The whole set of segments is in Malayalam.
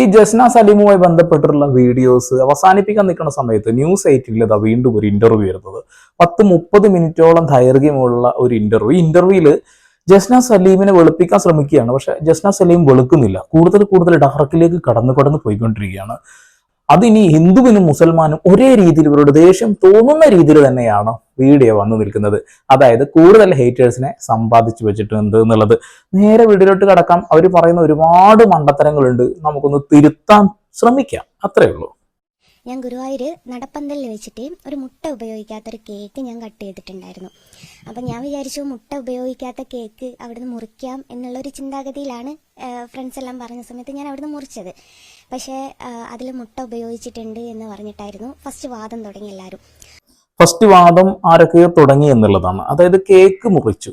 ഈ ജസ്ന സലീമുമായി ബന്ധപ്പെട്ടിട്ടുള്ള വീഡിയോസ് അവസാനിപ്പിക്കാൻ നിൽക്കുന്ന സമയത്ത് ന്യൂസ് എയ്റ്റിൽ ഇതാ വീണ്ടും ഒരു ഇന്റർവ്യൂ വരുന്നത്. പത്ത് മുപ്പത് മിനിറ്റോളം ദൈർഘ്യമുള്ള ഒരു ഇന്റർവ്യൂ ഈ ഇന്റർവ്യൂവിൽ ജസ്ന സലീമിനെ വെളുപ്പിക്കാൻ ശ്രമിക്കുകയാണ്. പക്ഷെ ജസ്ന സലീം വെളുക്കുന്നില്ല. കൂടുതൽ കൂടുതൽ ഡാർക്കിലേക്ക് കടന്നു കടന്നു പോയിക്കൊണ്ടിരിക്കുകയാണ്. അതിനി ഹിന്ദുവിനും മുസൽമാനും ഒരേ രീതിയിൽ ഇവരുടെ ദേഷ്യം തോന്നുന്ന രീതിയിൽ തന്നെയാണ് വീഡിയോ വന്നു നിൽക്കുന്നത്. അതായത് കൂടുതൽ ഹേറ്റേഴ്സിനെ സമ്പാദിച്ചു വെച്ചിട്ടുണ്ട് എന്നുള്ളത്. നേരെ വീഡിയോയിലോട്ട് കടക്കാം. അവർ പറയുന്ന ഒരുപാട് മണ്ടത്തരങ്ങളുണ്ട്. നമുക്കൊന്ന് തിരുത്താൻ ശ്രമിക്കാം. അത്രേ ഉള്ളൂ. ഞാൻ ഗുരുവായൂർ നടപ്പന്തലിൽ വെച്ചിട്ട് ഒരു മുട്ട ഉപയോഗിക്കാത്ത ഒരു കേക്ക് ഞാൻ കട്ട് ചെയ്തിട്ടുണ്ടായിരുന്നു. അപ്പം ഞാൻ വിചാരിച്ചു മുട്ട ഉപയോഗിക്കാത്ത കേക്ക് അവിടുന്ന് മുറിക്കാം എന്നുള്ളൊരു ചിന്താഗതിയിലാണ് ഫ്രണ്ട്സ് എല്ലാം പറഞ്ഞ സമയത്ത് ഞാൻ അവിടുന്ന് മുറിച്ചത്. പക്ഷേ അതിൽ മുട്ട ഉപയോഗിച്ചിട്ടുണ്ട് എന്ന് പറഞ്ഞിട്ടായിരുന്നു ഫസ്റ്റ് വാദം തുടങ്ങി എല്ലാവരും ഫസ്റ്റ് വാദം ആരൊക്കെയോ തുടങ്ങി എന്നുള്ളതാണ്. അതായത് കേക്ക് മുറിച്ചു.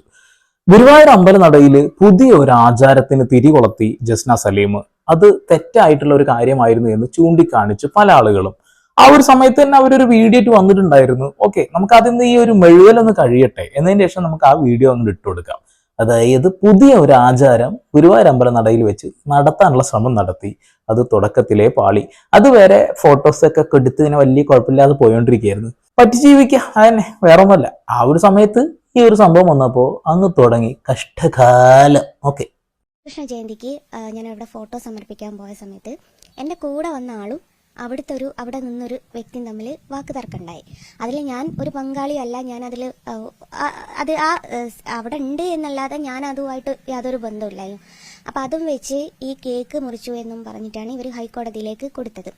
ഗുരുവായൂർ അമ്പലനടയിൽ പുതിയ ഒരു ആചാരത്തിന് തിരികൊളത്തി ജസ്ന സലീം. അത് തെറ്റായിട്ടുള്ള ഒരു കാര്യമായിരുന്നു എന്ന് ചൂണ്ടിക്കാണിച്ച് പല ആളുകളും. ആ ഒരു സമയത്ത് തന്നെ അവരൊരു വീഡിയോ ആയിട്ട് വന്നിട്ടുണ്ടായിരുന്നു. ഓക്കെ നമുക്ക് അതിൽ നിന്ന് ഈ ഒരു മെഴുകലൊന്ന് കഴിയട്ടെ എന്നതിന് ശേഷം നമുക്ക് ആ വീഡിയോ അങ്ങോട്ട് ഇട്ട് കൊടുക്കാം. അതായത് പുതിയ ഒരു ആചാരം ഗുരുവായൂർ അമ്പലനടയിൽ വെച്ച് നടത്താനുള്ള ശ്രമം നടത്തി. അത് തുടക്കത്തിലെ പാളി. അതുവരെ ഫോട്ടോസൊക്കെ എടുത്തതിന് വലിയ കുഴപ്പമില്ലാതെ പോയോണ്ടിരിക്കുകയായിരുന്നു. പറ്റി ജീവിക്കുക അതന്നെ വേറെ ഒന്നുമല്ല ആ ഒരു സമയത്ത് ഈ ഒരു സംഭവം വന്നപ്പോൾ അങ്ങ് തുടങ്ങി. കഷ്ടകാലം. ഓക്കെ കൃഷ്ണ ജയന്തിക്ക് ഞാൻ അവിടെ ഫോട്ടോ സമർപ്പിക്കാൻ പോയ സമയത്ത് എന്റെ കൂടെ വന്ന ആളും അവിടുത്തെ ഒരു അവിടെ നിന്നൊരു വ്യക്തി തമ്മിൽ വാക്ക് തർക്കമുണ്ടായി അതിൽ ഞാൻ ഒരു പങ്കാളിയല്ല ഞാൻ അതിൽ അത് ആ അവിടെ ഉണ്ട് എന്നല്ലാതെ ഞാൻ അതുമായിട്ട് യാതൊരു ബന്ധമില്ലായിരുന്നു അപ്പം അതും വെച്ച് ഈ കേക്ക് മുറിച്ചു എന്നും പറഞ്ഞിട്ടാണ് ഇവർ ഹൈക്കോടതിയിലേക്ക് കൊടുത്തത്.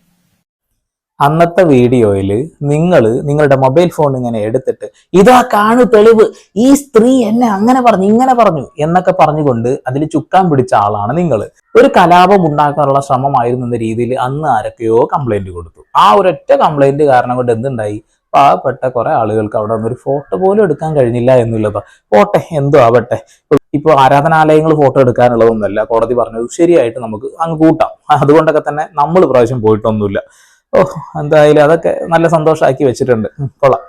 അന്നത്തെ വീഡിയോയിൽ നിങ്ങൾ നിങ്ങളുടെ മൊബൈൽ ഫോൺ ഇങ്ങനെ എടുത്തിട്ട് ഇതാ കാണു തെളിവ് ഈ സ്ത്രീ എന്നെ അങ്ങനെ പറഞ്ഞു ഇങ്ങനെ പറഞ്ഞു എന്നൊക്കെ പറഞ്ഞുകൊണ്ട് അതിൽ ചുക്കാൻ പിടിച്ച ആളാണ് നിങ്ങൾ ഒരു കലാപം ഉണ്ടാക്കാനുള്ള ശ്രമമായിരുന്നു എന്ന രീതിയിൽ അന്ന് ആരൊക്കെയോ കംപ്ലൈന്റ് കൊടുത്തു. ആ ഒരൊറ്റ കംപ്ലൈന്റ് കാരണം കൊണ്ട് എന്തുണ്ടായി? പാവപ്പെട്ട കുറെ ആളുകൾക്ക് അവിടെ ഒരു ഫോട്ടോ പോലും എടുക്കാൻ കഴിഞ്ഞില്ല എന്നുള്ളത്. പോട്ടെ എന്തോ ആവട്ടെ. ഇപ്പൊ ആരാധനാലയങ്ങൾ ഫോട്ടോ എടുക്കാനുള്ളതൊന്നുമല്ല. കോടതി പറഞ്ഞത് ശരിയായിട്ട് നമുക്ക് അങ്ങ് കൂട്ടാം. അതുകൊണ്ടൊക്കെ തന്നെ നമ്മൾ പ്രാവശ്യം പോയിട്ടൊന്നുമില്ല. ഓ എന്തായാലും അതൊക്കെ നല്ല സന്തോഷമാക്കി വെച്ചിട്ടുണ്ട്. കൊള്ളാം.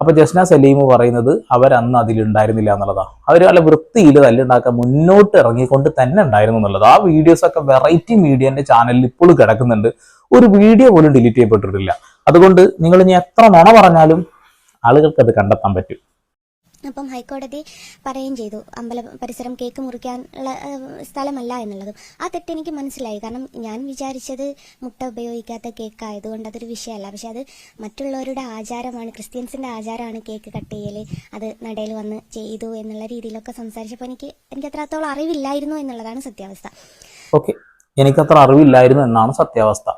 അപ്പൊ ജസ്ന സലീം പറയുന്നത് അവരന്ന് അതിലുണ്ടായിരുന്നില്ല എന്നുള്ളതാ. അവർ നല്ല വൃത്തിയിൽ തല്ലുണ്ടാക്കാൻ മുന്നോട്ട് ഇറങ്ങിക്കൊണ്ട് തന്നെ ഉണ്ടായിരുന്നു എന്നുള്ളത്. ആ വീഡിയോസ് ഒക്കെ വെറൈറ്റി മീഡിയന്റെ ചാനലിൽ ഇപ്പോഴും കിടക്കുന്നുണ്ട്. ഒരു വീഡിയോ പോലും ഡിലീറ്റ് ചെയ്യപ്പെട്ടിട്ടില്ല. അതുകൊണ്ട് നിങ്ങൾ ഇനി എത്ര നുണ പറഞ്ഞാലും ആളുകൾക്ക് അത് കണ്ടെത്താൻ പറ്റും. അപ്പം ഹൈക്കോടതി പറയുകയും ചെയ്തു അമ്പല പരിസരം കേക്ക് മുറിക്കാനുള്ള സ്ഥലമല്ല എന്നുള്ളതും. ആ തെറ്റ് എനിക്ക് മനസ്സിലായി. കാരണം ഞാൻ വിചാരിച്ചത് മുട്ട ഉപയോഗിക്കാത്ത കേക്ക് ആയതുകൊണ്ട് അതൊരു വിഷയമല്ല. പക്ഷെ അത് മറ്റുള്ളവരുടെ ആചാരമാണ് ക്രിസ്ത്യൻസിന്റെ ആചാരമാണ് കേക്ക് കട്ട് ചെയ്യൽ അത് നടയിൽ വന്ന് ചെയ്തു എന്നുള്ള രീതിയിലൊക്കെ സംസാരിച്ചപ്പോൾ എനിക്ക് എനിക്ക് അത്രത്തോളം അറിവില്ലായിരുന്നു എന്നുള്ളതാണ് സത്യാവസ്ഥ. ഓക്കെ. എനിക്കത്ര അറിവില്ലായിരുന്നു എന്നാണ് സത്യാവസ്ഥ.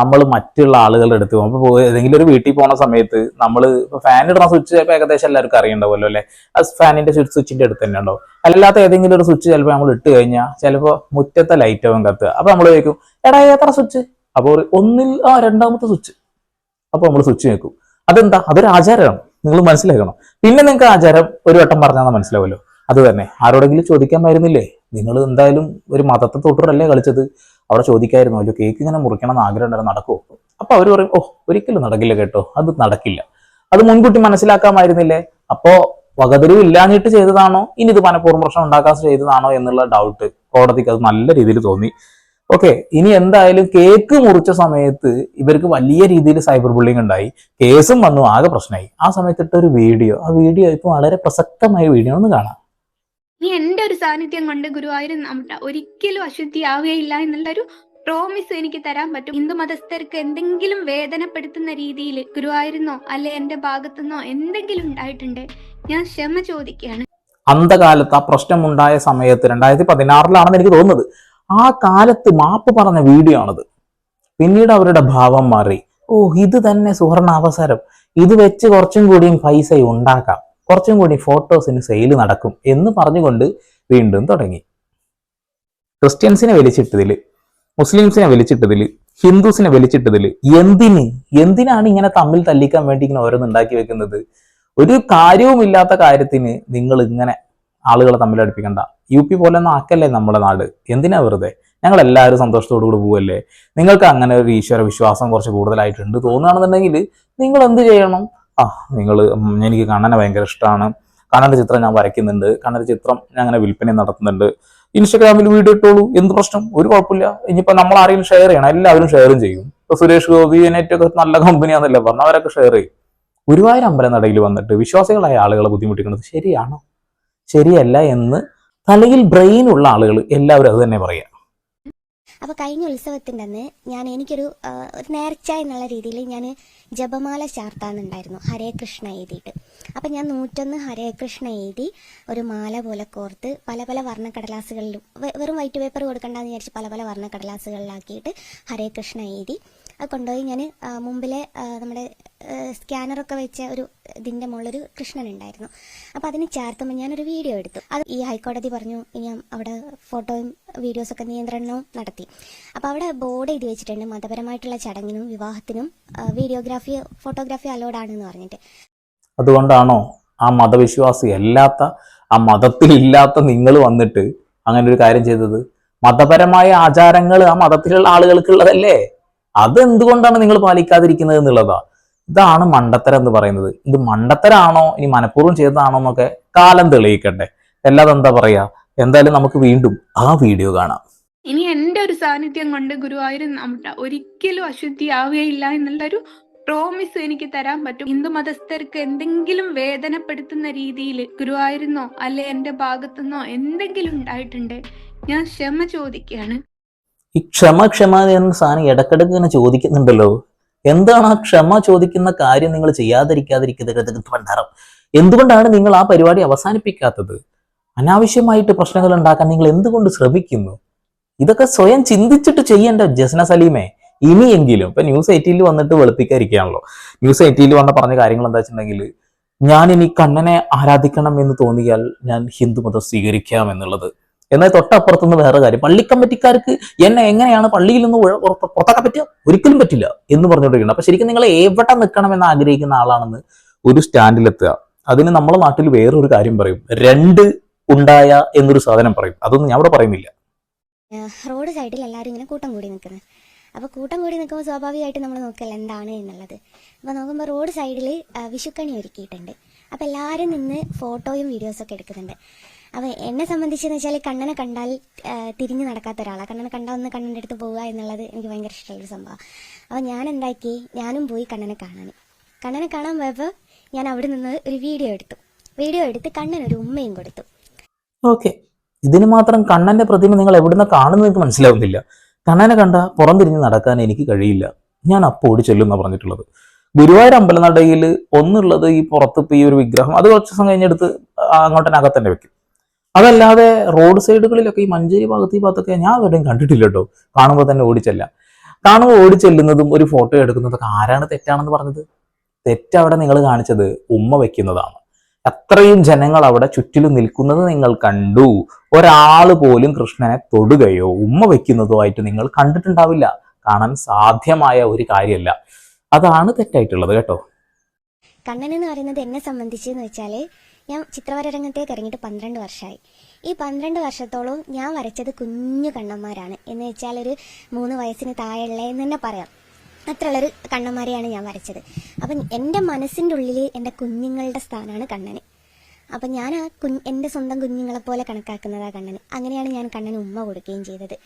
നമ്മൾ മറ്റുള്ള ആളുകളുടെ അടുത്ത് പോകും. അപ്പൊ ഏതെങ്കിലും ഒരു വീട്ടിൽ പോണ സമയത്ത് നമ്മൾ ഫാൻ ഇടുന്ന സ്വിച്ച് ചിലപ്പോൾ ഏകദേശം എല്ലാവർക്കും അറിയണ്ടാവുമല്ലോ അല്ലേ? ആ ഫാനിന്റെ സ്വിച്ച് സ്വിച്ചിന്റെ അടുത്ത് തന്നെ ഉണ്ടാവും. അല്ലാത്ത ഏതെങ്കിലും ഒരു സ്വിച്ച് ചിലപ്പോൾ നമ്മൾ ഇട്ട് കഴിഞ്ഞാൽ ചിലപ്പോൾ മുറ്റത്തെ ലൈറ്റ് ആവും കത്തുക അപ്പൊ നമ്മൾ ചോദിക്കും എടാ എത്ര സ്വിച്ച് അപ്പോൾ ഒന്നിൽ ആ രണ്ടാമത്തെ സ്വിച്ച് അപ്പോൾ നമ്മൾ സ്വിച്ച് വെക്കും അതെന്താ? അതൊരു ആചാരമാണ്. നിങ്ങൾ മനസ്സിലാക്കണം. പിന്നെ നിങ്ങൾക്ക് ആചാരം ഒരു വട്ടം പറഞ്ഞാൽ മനസ്സിലാവുമല്ലോ. അത് തന്നെ. ആരോടെങ്കിലും ചോദിക്കാൻ വരുന്നില്ലേ നിങ്ങൾ എന്തായാലും ഒരു മതത്തെ തൊട്ടുറല്ലേ കളിച്ചത്. അവിടെ ചോദിക്കായിരുന്നു അല്ലോ കേക്ക് ഇങ്ങനെ മുറിക്കണം എന്ന് ആഗ്രഹം ഉണ്ടായിരുന്നു നടക്കുമോ അപ്പൊ അവർ പറയും ഓ ഒരിക്കലും നടക്കില്ല കേട്ടോ അത് നടക്കില്ല. അത് മുൻകൂട്ടി മനസ്സിലാക്കാമായിരുന്നില്ലേ? അപ്പോ വകതിരിവ് ഇല്ലാഞ്ഞിട്ട് ചെയ്തതാണോ? ഇനി ഇത് മനഃപൂർവം പ്രശ്നം ഉണ്ടാക്കാൻ ചെയ്തതാണോ എന്നുള്ള ഡൗട്ട് കോടതിക്ക് അത് നല്ല രീതിയിൽ തോന്നി. ഓക്കെ ഇനി എന്തായാലും കേക്ക് മുറിച്ച സമയത്ത് ഇവർക്ക് വലിയ രീതിയിൽ സൈബർ ബുള്ളിങ് ഉണ്ടായി. കേസും വന്നു ആകെ പ്രശ്നമായി. ആ സമയത്തിട്ട ഒരു വീഡിയോ. ആ വീഡിയോ ഇപ്പൊ വളരെ പ്രസക്തമായ വീഡിയോ ഒന്ന് കാണാം. നീ എന്റെ ഒരു സാന്നിധ്യം കൊണ്ട് ഗുരുവായൂർ ഒരിക്കലും അശുദ്ധിയാവുകയില്ല എന്നുള്ളൊരു പ്രോമിസ് എനിക്ക് തരാൻ പറ്റും. ഹിന്ദു മതസ്ഥർക്ക് എന്തെങ്കിലും വേദനപ്പെടുത്തുന്ന രീതിയിൽ ഗുരുവായൂരുന്നോ അല്ലെ എന്റെ ഭാഗത്തുനിന്നോ എന്തെങ്കിലും ഉണ്ടായിട്ടുണ്ട് ഞാൻ ക്ഷമ ചോദിക്കുകയാണ്. അന്ധകാലത്ത് ആ പ്രശ്നമുണ്ടായ സമയത്ത് രണ്ടായിരത്തി പതിനാറിലാണെന്ന് എനിക്ക് തോന്നുന്നത്. ആ കാലത്ത് മാപ്പ് പറഞ്ഞ വീഡിയോ ആണത്. പിന്നീട് അവരുടെ ഭാവം മാറി. ഓ ഇത് തന്നെ സുവർണ അവസരം ഇത് വെച്ച് കുറച്ചും കൂടിയും പൈസ ഉണ്ടാക്കാം. കുറച്ചും കൂടി ഫോട്ടോസിന് സെയിൽ നടക്കും എന്ന് പറഞ്ഞുകൊണ്ട് വീണ്ടും തുടങ്ങി. ക്രിസ്ത്യൻസിനെ വലിച്ചിട്ടതിൽ മുസ്ലിംസിനെ വലിച്ചിട്ടതിൽ ഹിന്ദുസിനെ വലിച്ചിട്ടതിൽ എന്തിന് എന്തിനാണ് ഇങ്ങനെ തമ്മിൽ തല്ലിക്കാൻ വേണ്ടി ഇങ്ങനെ ഓരോന്ന് ഉണ്ടാക്കി വെക്കുന്നത്? ഒരു കാര്യവുമില്ലാത്ത കാര്യത്തിന് നിങ്ങൾ ഇങ്ങനെ ആളുകളെ തമ്മിൽ അടുപ്പിക്കണ്ട. യു പി പോലെ ഒന്നും ആക്കല്ലേ നമ്മുടെ നാട്? എന്തിനാ വെറുതെ? ഞങ്ങൾ എല്ലാവരും സന്തോഷത്തോടു കൂടി പോവല്ലേ? നിങ്ങൾക്ക് അങ്ങനെ ഒരു ഈശ്വര വിശ്വാസം കുറച്ച് കൂടുതലായിട്ടുണ്ട് തോന്നുകയാണെന്നുണ്ടെങ്കിൽ നിങ്ങൾ എന്ത് ചെയ്യണം? ആ നിങ്ങൾ എനിക്ക് കണ്ണനെ ഭയങ്കര ഇഷ്ടമാണ് കണ്ണന്റെ ചിത്രം ഞാൻ വരയ്ക്കുന്നുണ്ട്. കണ്ണന്റെ ചിത്രം ഞാൻ അങ്ങനെ വിൽപ്പന നടത്തുന്നുണ്ട്. ഇൻസ്റ്റാഗ്രാമിൽ വീഡിയോ ഇട്ടോളൂ. എന്ത് പ്രശ്നം? ഒരു കുഴപ്പമില്ല. ഇനിയിപ്പോൾ നമ്മൾ ആരെങ്കിലും ഷെയർ ചെയ്യണം. എല്ലാവരും ഷെയറും ചെയ്യും. ഇപ്പോൾ സുരേഷ് ഗോപി നെറ്റൊക്കെ നല്ല കമ്പനിയാണെന്നല്ലേ പറഞ്ഞു അവരൊക്കെ ഷെയർ ചെയ്യും. ഗുരുവായൂർ അമ്പലനടയിൽ വന്നിട്ട് വിശ്വാസികളായ ആളുകളെ ബുദ്ധിമുട്ടിക്കുന്നത് ശരിയാണോ? ശരിയല്ല എന്ന് തലയിൽ ബ്രെയിൻ ഉള്ള ആളുകൾ എല്ലാവരും അത് തന്നെ പറയാം. അപ്പോൾ കഴിഞ്ഞ ഉത്സവത്തിന്റെ അന്ന് ഞാൻ എനിക്കൊരു ഒരു നേർച്ച എന്നുള്ള രീതിയിൽ ഞാൻ ജപമാല ചാർത്താന്നുണ്ടായിരുന്നു ഹരേ കൃഷ്ണ എഴുതിയിട്ട്. അപ്പം ഞാൻ നൂറ്റൊന്ന് ഹരേ കൃഷ്ണ എഴുതി ഒരു മാല പോലെ കോർത്ത് പല പല വർണക്കടലാസുകളിലും വെറും വൈറ്റ് പേപ്പർ കൊടുക്കണ്ടെന്ന് വിചാരിച്ച് പല പല വർണക്കടലാസുകളിലാക്കിയിട്ട് ഹരേ കൃഷ്ണ എഴുതി. അത് കൊണ്ടുപോയി ഞാൻ മുമ്പിലെ നമ്മുടെ സ്കാനറൊക്കെ വെച്ച ഒരു ഇതിന്റെ മുകളിലൊരു കൃഷ്ണൻ ഉണ്ടായിരുന്നു അപ്പോൾ അതിന് ചേർത്തുമ്പോൾ ഞാനൊരു വീഡിയോ എടുത്തു. അത് ഈ ഹൈക്കോടതി പറഞ്ഞു ഇനി അവിടെ ഫോട്ടോയും വീഡിയോസൊക്കെ നിയന്ത്രണവും നടത്തി. അപ്പോൾ അവിടെ ബോർഡ് എഴുതി വെച്ചിട്ടുണ്ട് മതപരമായിട്ടുള്ള ചടങ്ങിനും വിവാഹത്തിനും വീഡിയോഗ്രാഫി ഫോട്ടോഗ്രാഫി അലോഡ് ആണെന്ന് പറഞ്ഞിട്ട്. അതുകൊണ്ടാണോ ആ മതവിശ്വാസി അല്ലാത്ത ആ മതത്തിലില്ലാത്ത നിങ്ങൾ വന്നിട്ട് അങ്ങനെ ഒരു കാര്യം ചെയ്തത്? മതപരമായ ആചാരങ്ങൾ ആ മതത്തിലുള്ള ആളുകൾക്കുള്ളതല്ലേ? അത് എന്തുകൊണ്ടാണ് നിങ്ങൾ പാലിക്കാതിരിക്കുന്നത് എന്നുള്ളതാ. ഇതാണ് മണ്ടത്തരം എന്ന് പറയുന്നത്. ഇത് മണ്ടത്തരാണോ? ഇനി മനഃപൂർവം ചെയ്തതാണോ എന്നൊക്കെ കാലം തെളിയിക്കട്ടെ അല്ലാതെ എന്താ പറയാ? എന്തായാലും നമുക്ക് വീണ്ടും ആ വീഡിയോ കാണാം. ഇനി എന്റെ ഒരു സാന്നിധ്യം കൊണ്ട് ഗുരുവായൂർ ഒരിക്കലും അശുദ്ധിയാവുകയില്ല എന്നുള്ളൊരു പ്രോമിസ് എനിക്ക് തരാൻ പറ്റും. ഹിന്ദു മതസ്ഥർക്ക് എന്തെങ്കിലും വേദനപ്പെടുത്തുന്ന രീതിയിൽ ഗുരുവായൂരുന്നോ അല്ലെ എന്റെ ഭാഗത്തുനിന്നോ എന്തെങ്കിലും ഉണ്ടായിട്ടുണ്ട് ഞാൻ ക്ഷമ ചോദിക്കുകയാണ്. ഈ ക്ഷമ ക്ഷമ എന്ന സാധനം ഇടക്കിടക്ക് ഇങ്ങനെ ചോദിക്കുന്നുണ്ടല്ലോ. എന്താണ് ആ ക്ഷമ ചോദിക്കുന്ന കാര്യം നിങ്ങൾ ചെയ്യാതിരിക്കാതിരിക്കുന്നത് ഭണ്ഡാരം? എന്തുകൊണ്ടാണ് നിങ്ങൾ ആ പരിപാടി അവസാനിപ്പിക്കാത്തത്? അനാവശ്യമായിട്ട് പ്രശ്നങ്ങൾ ഉണ്ടാക്കാൻ നിങ്ങൾ എന്തുകൊണ്ട് ശ്രമിക്കുന്നു? ഇതൊക്കെ സ്വയം ചിന്തിച്ചിട്ട് ചെയ്യേണ്ട ജസ്ന സലീമേ. ഇനിയെങ്കിലും ഇപ്പൊ ന്യൂസ് എയ്റ്റീനിൽ വന്നിട്ട് വെളുപ്പിക്കാതിരിക്കുകയാണല്ലോ ന്യൂസ് എയ്റ്റീനിൽ വന്ന പറഞ്ഞ കാര്യങ്ങൾ എന്താ വെച്ചിട്ടുണ്ടെങ്കിൽ ഞാൻ ഇനി കണ്ണനെ ആരാധിക്കണം എന്ന് തോന്നിയാൽ ഞാൻ ഹിന്ദു ഹിന്ദുമതം സ്വീകരിക്കാം എന്നുള്ളത്. എന്നാൽ തൊട്ടപ്പുറത്തുനിന്ന് വേറെ കാര്യം. പള്ളി കമ്മിറ്റിക്കാർക്ക് എന്നെ എങ്ങനെയാണ് പള്ളിയിൽ നിന്ന് പുറത്താക്കാൻ പറ്റുക ഒരിക്കലും പറ്റില്ല എന്ന് പറഞ്ഞുകൊണ്ടിരിക്കണം അപ്പൊ ശരിക്കും നിങ്ങൾ എവിടെ നിൽക്കണമെന്ന് ആഗ്രഹിക്കുന്ന ആളാണെന്ന് ഒരു സ്റ്റാൻഡിലെത്തുക. അതിന് നമ്മുടെ നാട്ടിൽ വേറൊരു കാര്യം പറയും. രണ്ട് ഉണ്ടായ എന്നൊരു സാധനം പറയും. അതൊന്നും ഞാൻ ഇവിടെ പറയുന്നില്ല. റോഡ് സൈഡിൽ എല്ലാവരും ഇങ്ങനെ കൂട്ടം കൂടി നിൽക്കുന്നത് അപ്പോൾ കൂട്ടം കൂടി നിൽക്കുമ്പോൾ സ്വാഭാവികമായിട്ട് നമ്മൾ നോക്കല്ല എന്താണ് എന്നുള്ളത്. അപ്പോൾ നോക്കുമ്പോൾ റോഡ് സൈഡിൽ വിഷുക്കണി ഒരുക്കിയിട്ടുണ്ട്. അപ്പോൾ എല്ലാവരും നിന്ന് ഫോട്ടോയും വീഡിയോസൊക്കെ എടുക്കുന്നുണ്ട്. അപ്പോൾ എന്നെ സംബന്ധിച്ചെന്ന് വെച്ചാൽ കണ്ണനെ കണ്ടാൽ തിരിഞ്ഞു നടക്കാത്ത ഒരാളാണ് കണ്ണനെ കണ്ടാൽ ഒന്ന് കണ്ണന്റെ അടുത്ത് പോവുക എന്നുള്ളത് എനിക്ക് ഭയങ്കര ഇഷ്ടമുള്ളൊരു സംഭവം. അപ്പോൾ ഞാൻ എന്താക്കി ഞാനും പോയി കണ്ണനെ കാണാൻ കണ്ണനെ കാണാൻ പോയപ്പോൾ ഞാൻ അവിടെ നിന്ന് ഒരു വീഡിയോ എടുത്തു. വീഡിയോ എടുത്ത് കണ്ണൻ ഒരു ഉമ്മയും കൊടുത്തു. ഓക്കെ. ഇതിന് മാത്രം കണ്ണന്റെ പ്രതിമ നിങ്ങൾ എവിടുന്ന് കാണുന്നത് എനിക്ക് മനസ്സിലാവുന്നില്ല. കണ്ണനെ കണ്ട പുറം തിരിഞ്ഞ് നടക്കാൻ എനിക്ക് കഴിയില്ല. ഞാൻ അപ്പോൾ ഓടി ചെല്ലുന്ന പറഞ്ഞിട്ടുള്ളത്. ഗുരുവായൂർ അമ്പലനടയിൽ ഒന്നുള്ളത് ഈ പുറത്ത് ഈ ഒരു വിഗ്രഹം അത് കുറച്ച് ദിവസം കഴിഞ്ഞെടുത്ത് അങ്ങോട്ടനകത്ത് തന്നെ വെക്കും. അതല്ലാതെ റോഡ് സൈഡുകളിലൊക്കെ ഈ മഞ്ചേരി ഭാഗത്ത് ഈ ഭാഗത്തൊക്കെ ഞാൻ എവിടെയും കണ്ടിട്ടില്ല കേട്ടോ. കാണുമ്പോൾ തന്നെ ഓടിച്ചല്ല. കാണുമ്പോൾ ഓടിച്ചെല്ലുന്നതും ഒരു ഫോട്ടോ എടുക്കുന്നതൊക്കെ ആരാണ് തെറ്റാണെന്ന് പറഞ്ഞത്? തെറ്റവിടെ നിങ്ങൾ കാണിച്ചത് ഉമ്മ വെക്കുന്നതാണ്. അത്രയും ജനങ്ങൾ അവിടെ ചുറ്റിലും നിൽക്കുന്നത് നിങ്ങൾ കണ്ടു. ഒരാൾ പോലും കൃഷ്ണനെ തൊടുകയോ ഉമ്മ വെക്കുന്നതോ ആയിട്ട് നിങ്ങൾ കണ്ടിട്ടുണ്ടാവില്ല. കാണാൻ സാധ്യമായ ഒരു കാര്യമല്ല. അതാണ് തെറ്റായിട്ടുള്ളത് കേട്ടോ. കണ്ണൻ എന്ന് പറയുന്നത് എന്നെ സംബന്ധിച്ച് എന്ന് വെച്ചാൽ ഞാൻ ചിത്രവര രംഗത്തേക്ക് ഇറങ്ങിയിട്ട് പന്ത്രണ്ട് വർഷമായി ഈ പന്ത്രണ്ട് വർഷത്തോളവും ഞാൻ വരച്ചത് കുഞ്ഞു കണ്ണന്മാരാണ്. എന്ന് വെച്ചാൽ ഒരു മൂന്ന് വയസ്സിന് താഴെയുള്ള എന്ന് തന്നെ പറയാം. അത്രയുള്ളൊരു കണ്ണന്മാരെയാണ് ഞാൻ വരച്ചത്. അപ്പം എന്റെ മനസ്സിന്റെ ഉള്ളിൽ എന്റെ കുഞ്ഞുങ്ങളുടെ സ്ഥാനമാണ് കണ്ണന്. അപ്പം ഞാൻ ആ കുഞ്ഞ് എന്റെ സ്വന്തം കുഞ്ഞുങ്ങളെ പോലെ കണക്കാക്കുന്നതാ കണ്ണന്. അങ്ങനെയാണ് ഞാൻ കണ്ണന് ഉമ്മ കൊടുക്കുകയും ചെയ്തത്.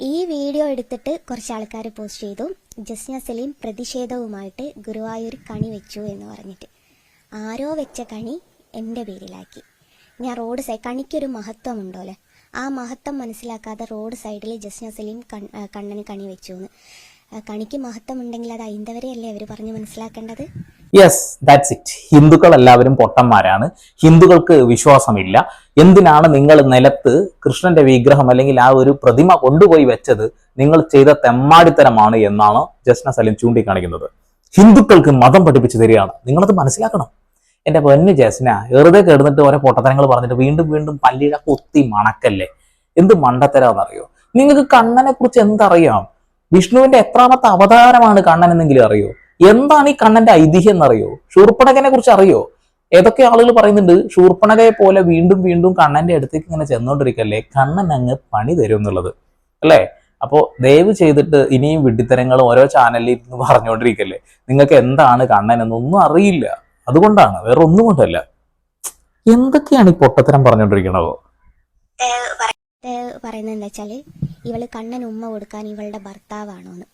ഈ വീഡിയോ എടുത്തിട്ട് കുറച്ച് ആൾക്കാർ പോസ്റ്റ് ചെയ്തു. ജസ്ന സലീം പ്രതിഷേധവുമായിട്ട് ഗുരുവായൂർ കണി വെച്ചു എന്ന് പറഞ്ഞിട്ട്. ആരോ വെച്ച കണി എന്റെ പേരിലാക്കി. ഞാൻ റോഡ് സൈഡ് കണിക്കൊരു മഹത്വം ഉണ്ടോലെ ആ മഹത്വം മനസ്സിലാക്കാതെ റോഡ് സൈഡിൽ ജസ്ന സലീം കണ്ണന് കണി വെച്ചു എന്ന് കണിക്ക് മഹത്വം ഉണ്ടെങ്കിൽ അത് അയിന്തവരെയല്ലേ അവർ പറഞ്ഞ് മനസ്സിലാക്കേണ്ടത്? യെസ് ദാറ്റ്സ് ഇറ്റ് ഹിന്ദുക്കൾ എല്ലാവരും പൊട്ടന്മാരാണ്. ഹിന്ദുക്കൾക്ക് വിശ്വാസമില്ല. എന്തിനാണ് നിങ്ങൾ നിലത്ത് കൃഷ്ണന്റെ വിഗ്രഹം അല്ലെങ്കിൽ ആ ഒരു പ്രതിമ കൊണ്ടുപോയി വെച്ചത്? നിങ്ങൾ ചെയ്ത തെമ്മാടിത്തരമാണ് എന്നാണ് ജസ്ന സലീം ചൂണ്ടിക്കാണിക്കുന്നത്. ഹിന്ദുക്കൾക്ക് മതം പഠിപ്പിച്ചു തരികയാണ്. നിങ്ങളത് മനസ്സിലാക്കണം. എന്റെ പൊന്നു ജസ്ന വെറുതെ കേടുന്നിട്ട് ഓരോ പൊട്ടത്തരങ്ങൾ പറഞ്ഞിട്ട് വീണ്ടും വീണ്ടും പല്ലിയുടെ കുത്തി മണക്കല്ലേ? എന്ത് മണ്ടത്തരാന്നറിയോ നിങ്ങൾക്ക് കണ്ണനെ കുറിച്ച് എന്തറിയാം? വിഷ്ണുവിന്റെ എത്രാമത്തെ അവതാരമാണ് കണ്ണൻ എന്നെങ്കിലും അറിയോ? എന്താണ് ഈ കണ്ണന്റെ ഐതിഹ്യം എന്നറിയോ? ശൂർപ്പണകനെ കുറിച്ച് അറിയോ? ഏതൊക്കെ ആളുകൾ പറയുന്നുണ്ട് ശൂർപ്പണകയെ പോലെ വീണ്ടും വീണ്ടും കണ്ണന്റെ അടുത്തേക്ക് ഇങ്ങനെ ചെന്നോണ്ടിരിക്കല്ലേ? കണ്ണൻ അങ്ങ് പണി തരും എന്നുള്ളത്. അല്ലേ? അപ്പോൾ ദയവ് ചെയ്തിട്ട് ഇനിയും വിഡ്ഢിത്തരങ്ങളും ഓരോ ചാനലിൽ ഇരുന്ന് പറഞ്ഞുകൊണ്ടിരിക്കല്ലേ നിങ്ങൾക്ക് എന്താണ് കണ്ണൻ എന്നൊന്നും അറിയില്ല. അതുകൊണ്ടാണ് വേറെ ഒന്നും കൊണ്ടല്ല എന്തൊക്കെയാണ് ഈ പൊട്ടത്തരം പറഞ്ഞുകൊണ്ടിരിക്കണതോ ഇത് പറയുന്നത് എന്താ വെച്ചാൽ ഇവൾ കണ്ണൻ ഉമ്മ കൊടുക്കാൻ ഇവളുടെ ഭർത്താവാണോ എന്ന്